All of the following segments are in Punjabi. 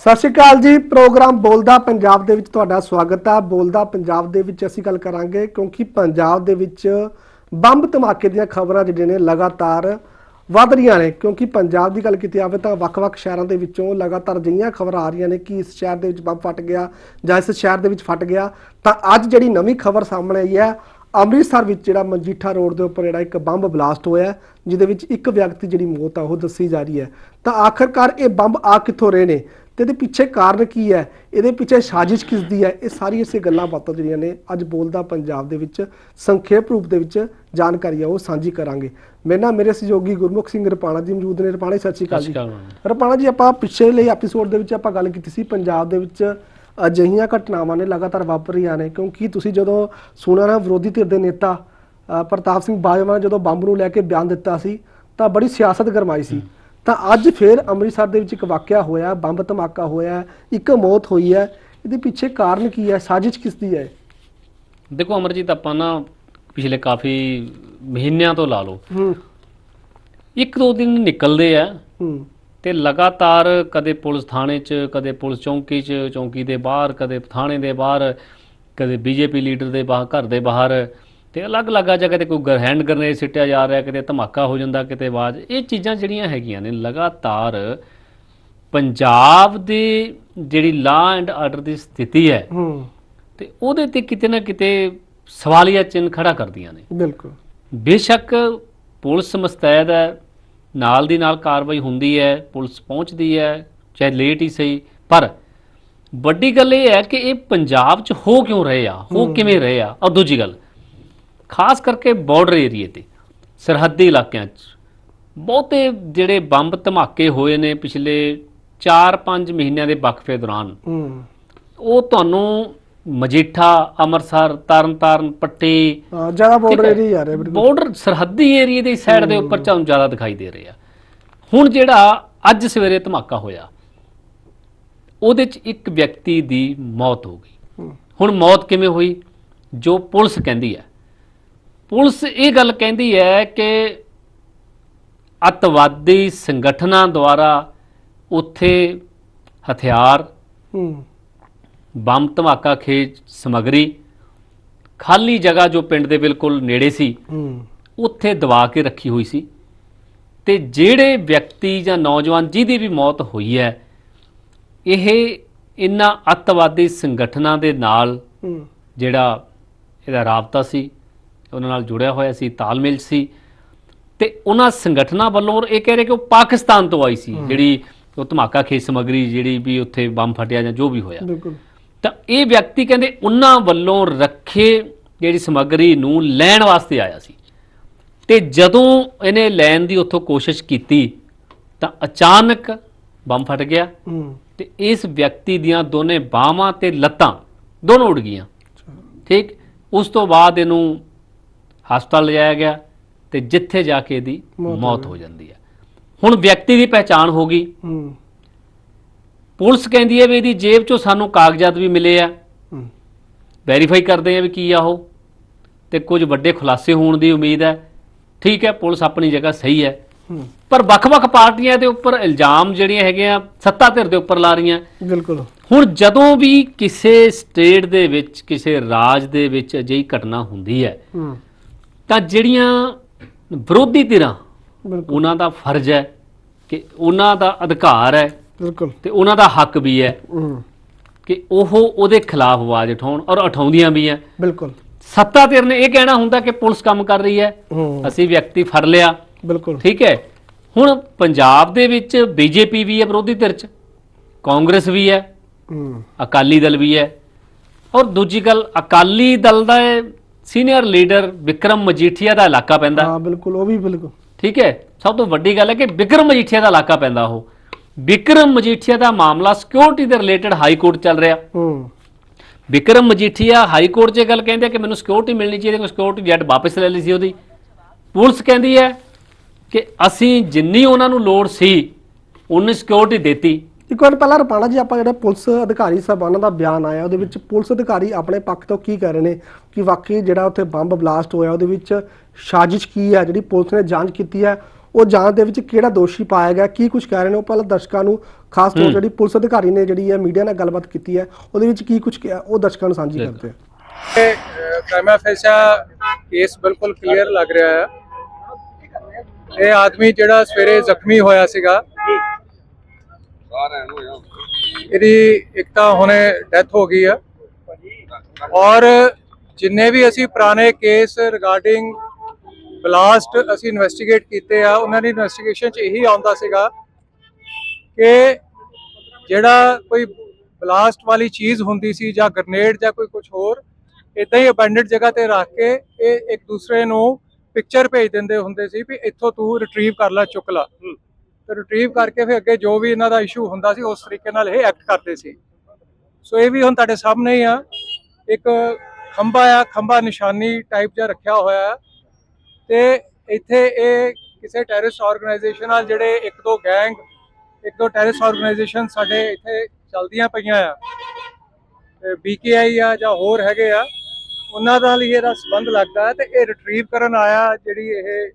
ਸਤਿ ਸ਼੍ਰੀ ਅਕਾਲ ਜੀ, ਪ੍ਰੋਗਰਾਮ ਬੋਲਦਾ ਪੰਜਾਬ ਦੇ ਵਿੱਚ ਤੁਹਾਡਾ ਸਵਾਗਤ ਹੈ ਬੋਲਦਾ ਪੰਜਾਬ ਦੇ ਵਿੱਚ ਅਸੀਂ ਗੱਲ ਕਰਾਂਗੇ ਕਿਉਂਕਿ ਪੰਜਾਬ ਦੇ ਵਿੱਚ ਬੰਬ ਧਮਾਕੇ ਦੀਆਂ ਖਬਰਾਂ ਜਿਹੜੀਆਂ ਨੇ ਲਗਾਤਾਰ ਵਧ ਰਹੀਆਂ ਨੇ। ਕਿਉਂਕਿ ਪੰਜਾਬ ਦੀ ਗੱਲ ਕੀਤੀ ਜਾਵੇ ਤਾਂ ਵੱਖ-ਵੱਖ ਸ਼ਹਿਰਾਂ ਦੇ ਵਿੱਚੋਂ ਲਗਾਤਾਰ ਅਜਿਹੀਆਂ ਖਬਰਾਂ ਆ ਰਹੀਆਂ ਨੇ ਕਿ ਇਸ ਸ਼ਹਿਰ ਦੇ ਵਿੱਚ ਬੰਬ ਫਟ ਗਿਆ ਜਾਂ ਇਸ ਸ਼ਹਿਰ ਦੇ ਵਿੱਚ ਫਟ ਗਿਆ। ਤਾਂ ਅੱਜ ਜਿਹੜੀ ਨਵੀਂ ਖਬਰ ਸਾਹਮਣੇ ਆਈ ਹੈ, ਅੰਮ੍ਰਿਤਸਰ ਵਿੱਚ ਜਿਹੜਾ ਮਜੀਠਾ ਰੋਡ ਦੇ ਉੱਪਰ ਜਿਹੜਾ ਇੱਕ ਬੰਬ ਬਲਾਸਟ ਹੋਇਆ ਜਿਹਦੇ ਵਿੱਚ ਇੱਕ ਵਿਅਕਤੀ ਜਿਹੜੀ ਮੌਤ ਆ, ਉਹ ਦੱਸੀ ਜਾ ਰਹੀ ਹੈ। ਤਾਂ ਆਖਰਕਾਰ ਇਹ ਬੰਬ ਆ ਕਿੱਥੋਂ ਰਹੇ ਨੇ? ਤੇ ਇਹਦੇ ਪਿੱਛੇ ਕਾਰਨ ਕੀ ਹੈ? ਇਹਦੇ ਪਿੱਛੇ ਸਾਜ਼ਿਸ਼ ਕਿਸ ਦੀ ਹੈ? ਇਹ ਸਾਰੀ ਇਸੇ ਗੱਲਾਂ ਬਾਤਾਂ ਜਿਹੜੀਆਂ ਨੇ ਅੱਜ ਬੋਲਦਾ ਪੰਜਾਬ ਦੇ ਵਿੱਚ ਸੰਖੇਪ ਰੂਪ ਦੇ ਵਿੱਚ ਜਾਣਕਾਰੀ ਆ ਉਹ ਸਾਂਝੀ ਕਰਾਂਗੇ। ਮੇਰੇ ਨਾਲ ਮੇਰੇ ਸਹਿਯੋਗੀ ਗੁਰਮੁਖ ਸਿੰਘ ਰਪਾਣਾ ਜੀ ਮੌਜੂਦ ਨੇ। ਰਪਾਣਾ ਸਤਿ ਸ਼੍ਰੀ ਅਕਾਲ ਜੀ। ਰਪਾਣਾ ਜੀ ਆਪਾਂ ਪਿਛਲੇ ਐਪੀਸੋਡ ਦੇ ਵਿੱਚ ਆਪਾਂ ਗੱਲ ਕੀਤੀ ਸੀ ਪੰਜਾਬ ਦੇ ਵਿੱਚ ਅਜਿਹੀਆਂ ਘਟਨਾਵਾਂ ਨੇ ਲਗਾਤਾਰ ਵਾਪਰ ਰਹੀਆਂ ਨੇ। ਕਿਉਂਕਿ ਤੁਸੀਂ ਜਦੋਂ ਸੁਣਿਆ ਵਿਰੋਧੀ ਧਿਰ ਦੇ ਨੇਤਾ ਪ੍ਰਤਾਪ ਸਿੰਘ ਬਾਜਵਾ ਨੇ ਜਦੋਂ ਬੰਬ ਨੂੰ ਲੈ ਕੇ ਬਿਆਨ ਦਿੱਤਾ ਸੀ ਤਾਂ ਬੜੀ ਸਿਆਸਤ ਗਰਮਾਈ ਸੀ। ਤਾਂ ਅੱਜ ਫੇਰ ਅੰਮ੍ਰਿਤਸਰ ਦੇ ਵਿੱਚ ਇੱਕ ਵਾਕਿਆ ਹੋਇਆ ਬੰਬ ਧਮਾਕਾ ਹੋਇਆ ਇੱਕ ਮੌਤ ਹੋਈ ਹੈ। ਇਹਦੇ ਪਿੱਛੇ ਕਾਰਨ ਕੀ ਹੈ? ਸਾਜ਼ਿਸ਼ ਕਿਸ ਦੀ ਹੈ? ਦੇਖੋ ਅਮਰਜੀਤ ਆਪਾਂ ਨਾ ਪਿਛਲੇ ਕਾਫੀ ਮਹੀਨਿਆਂ ਤੋਂ ਲਾ ਲਓ। ਹੂੰ। ਇੱਕ ਦੋ ਦਿਨ ਨਿਕਲਦੇ ਆ ਹੂੰ। ਤੇ ਲਗਾਤਾਰ ਕਦੇ ਪੁਲਿਸ ਥਾਣੇ 'ਚ ਕਦੇ ਪੁਲਿਸ ਚੌਂਕੀ 'ਚ ਚੌਂਕੀ ਦੇ ਬਾਹਰ ਕਦੇ ਥਾਣੇ ਦੇ ਬਾਹਰ ਕਦੇ ਬੀਜੇਪੀ ਲੀਡਰ ਦੇ ਬਾਹਰ ਘਰ ਦੇ ਬਾਹਰ ਤੇ ਅਲੱਗ-ਅਲੱਗ ਜਗ੍ਹਾ ਤੇ ਕੋਈ ਗਰਹੈਂਡ ਗਰਨੇ ਸਿੱਟਿਆ ਜਾ ਰਿਹਾ ਕਿਤੇ ਧਮਾਕਾ ਹੋ ਜਾਂਦਾ ਕਿਤੇ ਆਵਾਜ਼ ਇਹ ਚੀਜ਼ਾਂ ਜਿਹੜੀਆਂ ਹੈਗੀਆਂ ਨੇ ਲਗਾਤਾਰ ਪੰਜਾਬ ਦੇ ਜਿਹੜੀ ਲਾ ਐਂਡ ਆਰਡਰ ਦੀ ਸਥਿਤੀ ਹੈ ਹੂੰ। ਤੇ ਉਹਦੇ ਤੇ ਕਿਤੇ ਨਾ ਕਿਤੇ ਸਵਾਲੀਆ ਚਿੰਨ੍ਹ ਖੜਾ ਕਰਦੀਆਂ ਨੇ। ਬਿਲਕੁਲ। ਬੇਸ਼ੱਕ ਪੁਲਿਸ ਮਸਤੈਦ ਹੈ ਨਾਲ ਦੀ ਨਾਲ ਕਾਰਵਾਈ ਹੁੰਦੀ ਹੈ ਪੁਲਿਸ ਪਹੁੰਚਦੀ ਹੈ ਚਾਹੇ ਲੇਟ ਹੀ ਸਹੀ ਪਰ ਵੱਡੀ ਗੱਲ ਇਹ ਹੈ ਕਿ ਇਹ ਪੰਜਾਬ 'ਚ ਹੋ ਕਿਉਂ ਰਹੇ ਆ ਹੋ। ਕਿਵੇਂ ਰਹੇ ਆ? ਔਰ ਦੂਜੀ ਗੱਲ ਖਾਸ ਕਰਕੇ ਬਾਰਡਰ ਏਰੀਏ ਤੇ ਸਰਹੱਦੀ ਇਲਾਕਿਆਂ 'ਚ। ਬਹੁਤੇ ਜਿਹੜੇ ਬੰਬ ਧਮਾਕੇ ਹੋਏ ਨੇ ਪਿਛਲੇ 4-5 ਮਹੀਨਿਆਂ ਦੇ ਵਕਫੇ ਦੌਰਾਨ। ਉਹ ਤੁਹਾਨੂੰ ਮਜੀਠਾ ਅੰਮ੍ਰਿਤਸਰ ਤਰਨਤਾਰਨ ਪੱਟੀ ਜ਼ਿਆਦਾ ਬਾਰਡਰ। ਏਰੀਆ ਜਾ ਰਿਹਾ ਬਾਰਡਰ ਸਰਹੱਦੀ ਏਰੀਏ ਦੀ ਸਾਈਡ ਦੇ ਉੱਪਰ ਤੁਹਾਨੂੰ ਜ਼ਿਆਦਾ ਦਿਖਾਈ ਦੇ ਰਹੇ ਆ। ਹੁਣ ਜਿਹੜਾ ਅੱਜ ਸਵੇਰੇ ਧਮਾਕਾ ਹੋਇਆ ਉਹਦੇ 'ਚ ਇੱਕ ਵਿਅਕਤੀ ਦੀ ਮੌਤ ਹੋ ਗਈ। ਹੁਣ ਮੌਤ ਕਿਵੇਂ ਹੋਈ ਜੋ ਪੁਲਿਸ ਕਹਿੰਦੀ ਹੈ ਪੁਲਿਸ ਇਹ ਗੱਲ ਕਹਿੰਦੀ ਹੈ ਕਿ ਅੱਤਵਾਦੀ ਸੰਗਠਨਾਂ ਦੁਆਰਾ ਉੱਥੇ ਹਥਿਆਰ ਹੂੰ। ਬੰਬ ਧਮਾਕਾ ਖੇਜ ਸਮਗਰੀ ਖਾਲੀ ਜਗ੍ਹਾ ਜੋ ਪਿੰਡ ਦੇ ਬਿਲਕੁਲ ਨੇੜੇ ਸੀ ਹੂੰ। ਉੱਥੇ ਦਬਾ ਕੇ ਰੱਖੀ ਹੋਈ ਸੀ। ਤੇ ਜਿਹੜੇ ਵਿਅਕਤੀ ਜਾਂ ਨੌਜਵਾਨ ਜਿਹਦੀ ਵੀ ਮੌਤ ਹੋਈ ਹੈ ਇਹ ਇਨ੍ਹਾਂ ਅੱਤਵਾਦੀ ਸੰਗਠਨਾਂ ਦੇ ਨਾਲ ਹੂੰ। ਜਿਹੜਾ ਇਹਦਾ ਰਾਬਤਾ ਸੀ ਉਹਨਾਂ ਨਾਲ ਜੁੜਿਆ ਹੋਇਆ ਸੀ ਤਾਲਮੇਲ ਸੀ। ਤੇ ਉਹਨਾਂ ਸੰਗਠਨਾਂ ਵੱਲੋਂ ਇਹ ਕਹਿ ਰਹੇ ਕਿ ਉਹ ਪਾਕਿਸਤਾਨ ਤੋਂ ਆਈ ਸੀ ਜਿਹੜੀ ਉਹ ਧਮਾਕਾ ਖੇਜ ਸਮਗਰੀ ਜਿਹੜੀ ਵੀ ਉੱਥੇ ਬੰਬ ਫਟਿਆ ਜਾਂ ਜੋ ਵੀ ਹੋਇਆ। ਬਿਲਕੁਲ। ਤਾਂ ਇਹ ਵਿਅਕਤੀ ਕਹਿੰਦੇ ਉਹਨਾਂ ਵੱਲੋਂ ਰੱਖੇ ਜਿਹੜੀ ਸਮੱਗਰੀ ਨੂੰ ਲੈਣ ਵਾਸਤੇ ਆਇਆ ਸੀ। ਤੇ ਜਦੋਂ ਇਹਨੇ ਲੈਣ ਦੀ ਉੱਥੋਂ ਕੋਸ਼ਿਸ਼ ਕੀਤੀ ਤਾਂ ਅਚਾਨਕ ਬੰਬ ਫਟ ਗਿਆ। ਤੇ ਇਸ ਵਿਅਕਤੀ ਦੀਆਂ ਦੋਨੇ ਬਾਹਾਂ ਤੇ ਲੱਤਾਂ ਦੋਨੋਂ ਉੱਡ ਗਈਆਂ। ਠੀਕ? ਉਸ ਤੋਂ ਬਾਅਦ ਇਹਨੂੰ ਹਸਪਤਾਲ ਲਿਜਾਇਆ ਗਿਆ ਤੇ ਜਿੱਥੇ ਜਾ ਕੇ ਇਹਦੀ ਮੌਤ ਹੋ ਜਾਂਦੀ ਹੈ। ਹੁਣ ਵਿਅਕਤੀ ਦੀ ਪਹਿਚਾਣ ਹੋ ਗਈ। ਪੁਲਿਸ ਕਹਿੰਦੀ ਹੈ ਵੀ ਇਹਦੀ ਜੇਬ 'ਚੋਂ ਸਾਨੂੰ ਕਾਗਜ਼ਾਤ ਵੀ ਮਿਲੇ ਆ। ਵੈਰੀਫਾਈ ਕਰਦੇ ਆ ਵੀ ਕੀ ਆ ਉਹ। ਤੇ ਕੁਝ ਵੱਡੇ ਖੁਲਾਸੇ ਹੋਣ ਦੀ ਉਮੀਦ ਹੈ। ਠੀਕ ਹੈ ਪੁਲਿਸ ਆਪਣੀ ਜਗ੍ਹਾ ਸਹੀ ਹੈ। ਪਰ ਵੱਖ-ਵੱਖ ਪਾਰਟੀਆਂ ਦੇ ਉੱਪਰ ਇਲਜ਼ਾਮ ਜਿਹੜੀਆਂ ਹੈਗੇ ਆ ਸੱਤਾ ਧਿਰ ਦੇ ਉੱਪਰ ਲਾ ਰਹੀਆਂ। ਬਿਲਕੁਲ। ਹੁਣ ਜਦੋਂ ਵੀ ਕਿਸੇ ਸਟੇਟ ਦੇ ਵਿੱਚ ਕਿਸੇ ਰਾਜ ਦੇ ਵਿੱਚ ਅਜਿਹੀ ਘਟਨਾ ਹੁੰਦੀ ਹੂੰ। ਤਾਂ ਜਿਹੜੀਆਂ ਵਿਰੋਧੀ ਧਿਰਾਂ ਬਿਲਕੁਲ। ਉਹਨਾਂ ਦਾ ਫਰਜ਼ ਹੈ ਕਿ ਉਹਨਾਂ ਦਾ ਅਧਿਕਾਰ ਹੈ ਬਿਲਕੁਲ। ਤੇ ਉਹਨਾਂ ਦਾ ਹੱਕ ਵੀ ਹੈ ਹੂੰ। ਕਿ ਉਹ ਉਹਦੇ ਖਿਲਾਫ ਆਵਾਜ਼ ਉਠਾਉਣ ਔਰ ਉਠਾਉਂਦੀਆਂ ਵੀ ਹੈ। ਬਿਲਕੁਲ। ਸੱਤਾ ਧਿਰ ਨੇ ਇਹ ਕਹਿਣਾ ਹੁੰਦਾ ਕਿ ਪੁਲਿਸ ਕੰਮ ਕਰ ਰਹੀ ਹੈ। ਹੂੰ। ਅਸੀਂ ਵਿਅਕਤੀ ਫੜ ਲਿਆ। ਬਿਲਕੁਲ। ਠੀਕ ਹੈ। ਹੁਣ ਪੰਜਾਬ ਦੇ ਵਿੱਚ ਬੀਜੇਪੀ ਵੀ ਹੈ ਵਿਰੋਧੀ ਧਿਰ 'ਚ ਕਾਂਗਰਸ ਵੀ ਹੈ। ਹੂੰ। ਅਕਾਲੀ ਦਲ ਵੀ ਹੈ। ਔਰ ਦੂਜੀ ਗੱਲ ਅਕਾਲੀ ਦਲ ਦਾ ਸੀਨੀਅਰ ਲੀਡਰ ਵਿਕਰਮ ਮਜੀਠੀਆ ਦਾ ਇਲਾਕਾ ਪੈਂਦਾ। ਹਾਂ ਬਿਲਕੁਲ ਉਹ ਵੀ ਬਿਲਕੁਲ। ਠੀਕ ਹੈ? ਸਭ ਤੋਂ ਵੱਡੀ ਗੱਲ ਹੈ ਕਿ ਵਿਕਰਮ ਮਜੀਠੀਆ ਦਾ ਇਲਾਕਾ ਪੈਂਦਾ ਉਹ। ਵਿਕਰਮ ਮਜੀਠੀਆ ਦਾ ਮਾਮਲਾ ਸਿਕਿਉਰਿਟੀ ਦੇ ਰਿਲੇਟਡ ਹਾਈ ਕੋਰਟ ਚੱਲ ਰਿਹਾ। ਹੂੰ। ਵਿਕਰਮ ਮਜੀਠੀਆ ਹਾਈ ਕੋਰਟ 'ਚ ਗੱਲ ਕਹਿੰਦੇ ਕਿ ਮੈਨੂੰ ਸਿਕਿਉਰਿਟੀ ਮਿਲਣੀ ਚਾਹੀਦੀ ਹੈ ਸਿਕਿਉਰਿਟੀ ਜੱਟ ਵਾਪਸ ਲੈ ਲਈ ਸੀ ਉਹਦੀ। ਪੁਲਿਸ ਕਹਿੰਦੀ ਹੈ ਕਿ ਅਸੀਂ ਜਿੰਨੀ ਉਹਨਾਂ ਨੂੰ ਲੋੜ ਸੀ ਉਨੀ ਸਿਕਿਉਰਿਟੀ ਦਿੱਤੀ। ਇੱਕ ਵਾਰ ਪਹਿਲਾਂ ਰਪਾਣਾ ਜੀ ਆਪਾਂ ਜਿਹੜੇ ਪੁਲਿਸ ਅਧਿਕਾਰੀ ਸਾਹਿਬਾਨਾਂ ਦਾ ਬਿਆਨ ਆਇਆ ਉਹਦੇ ਵਿੱਚ ਪੁਲਿਸ ਅਧਿਕਾਰੀ ਆਪਣੇ ਪੱਖ ਤੋਂ ਕੀ ਕਹਿ ਰਹੇ ਨੇ ਕਿ ਵਾਕਈ ਜਿਹੜਾ ਉੱਥੇ ਬੰਬ ਬਲਾਸਟ ਹੋਇਆ ਉਹਦੇ ਵਿੱਚ ਸਾਜ਼ਿਸ਼ ਕੀ ਹੈ ਜਿਹੜੀ ਪੁਲਿਸ ਨੇ ਜਾਂਚ ਕੀਤੀ ਹੈ ਉਹ ਜਾਂਚ ਦੇ ਵਿੱਚ ਕਿਹੜਾ ਦੋਸ਼ੀ ਪਾਇਆ ਗਿਆ ਕੀ ਕੁਝ ਕਹਿ ਰਹੇ ਨੇ ਉਹ ਪਹਿਲਾਂ ਦਰਸ਼ਕਾਂ ਨੂੰ ਖਾਸ ਤੌਰ। ਜਿਹੜੀ ਪੁਲਿਸ ਅਧਿਕਾਰੀ ਨੇ ਜਿਹੜੀ ਹੈ ਮੀਡੀਆ ਨਾਲ ਗੱਲਬਾਤ ਕੀਤੀ ਹੈ ਉਹਦੇ ਵਿੱਚ ਕੀ ਕੁਝ ਕਿਹਾ ਉਹ ਦਰਸ਼ਕਾਂ ਨੂੰ ਸਾਂਝੀ। ਕਰਦੇ ਆ ਪ੍ਰਾਈਮਾ ਫੇਸਾ ਕੇਸ ਬਿਲਕੁਲ ਕਲੀਅਰ ਲੱਗ ਰਿਹਾ ਹੈ ਇਹ ਆਦਮੀ ਜਿਹੜਾ ਸਵੇਰੇ ਜ਼ਖਮੀ ਹੋਇਆ ਸੀਗਾ ਇਹਦੀ ਇੱਕ ਤਾਂ ਹੁਣੇ ਡੈਥ ਹੋ ਗਈ ਆ। ਔਰ ਜਿੰਨੇ ਵੀ ਅਸੀਂ ਪੁਰਾਣੇ ਕੇਸ ਰਿਗਾਰਡਿੰਗ ਬਲਾਸਟ ਅਸੀਂ ਇਨਵੈਸਟੀਗੇਟ ਕੀਤੇ ਆ ਉਹਨਾਂ ਦੀ ਇਨਵੈਸਟੀਗੇਸ਼ਨ 'ਚ ਇਹੀ ਆਉਂਦਾ ਸੀਗਾ ਕਿ ਜਿਹੜਾ ਕੋਈ ਬਲਾਸਟ ਵਾਲੀ ਚੀਜ਼ ਹੁੰਦੀ ਸੀ ਜਾਂ ਗ੍ਰਨੇਡ ਜਾਂ ਕੋਈ ਕੁਝ ਹੋਰ ਇਦਾਂ ਹੀ ਅਬੈਂਡਡ ਜਗ੍ਹਾ ਤੇ ਰੱਖ ਕੇ ਇਹ ਇੱਕ ਦੂਸਰੇ ਨੂੰ ਪਿਕਚਰ ਭੇਜ ਦਿੰਦੇ ਹੁੰਦੇ ਸੀ ਵੀ ਇੱਥੋਂ ਤੂੰ ਰਿਟਰੀਵ ਕਰ ਲੈ ਚੁੱਕ ਲੈ। ਤੇ ਰਿਟਰੀਵ ਕਰਕੇ ਫਿਰ ਅੱਗੇ ਜੋ ਵੀ ਇਹਨਾਂ ਦਾ ਇਸ਼ੂ ਹੁੰਦਾ ਸੀ, ਉਸ ਤਰੀਕੇ ਨਾਲ ਇਹ ਐਕਟ ਕਰਦੇ ਸੀ। ਸੋ ਇਹ ਵੀ ਹੁਣ ਤੁਹਾਡੇ ਸਾਹਮਣੇ ਹੀ ਆ। ਇੱਕ ਖੰਭਾ ਆ, ਖੰਭਾ ਨਿਸ਼ਾਨੀ ਟਾਈਪ ਜਿਹਾ ਰੱਖਿਆ ਹੋਇਆ ਹੈ ਤੇ ਇੱਥੇ ਇਹ ਕਿਸੇ ਟੈਰਰਿਸਟ ਆਰਗੇਨਾਈਜੇਸ਼ਨ ਨਾਲ ਜਿਹੜੇ ਇੱਕ ਦੋ ਗੈਂਗ ਇੱਕ ਦੋ ਟੈਰਰਿਸਟ ਆਰਗੇਨਾਈਜੇਸ਼ਨ ਸਾਡੇ ਇੱਥੇ ਚੱਲਦੀਆਂ ਪਈਆਂ ਆ। ਬੀਕੇਆਈ ਆ ਜਾਂ ਹੋਰ ਹੈਗੇ ਆ, ਉਹਨਾਂ ਦਾ ਹੀ ਇਹਦਾ ਸੰਬੰਧ ਲੱਗਦਾ ਹੈ ਤੇ ਇਹ ਰਿਟਰੀਵ ਕਰਨ ਆਇਆ ਜਿਹੜੀ ਇਹ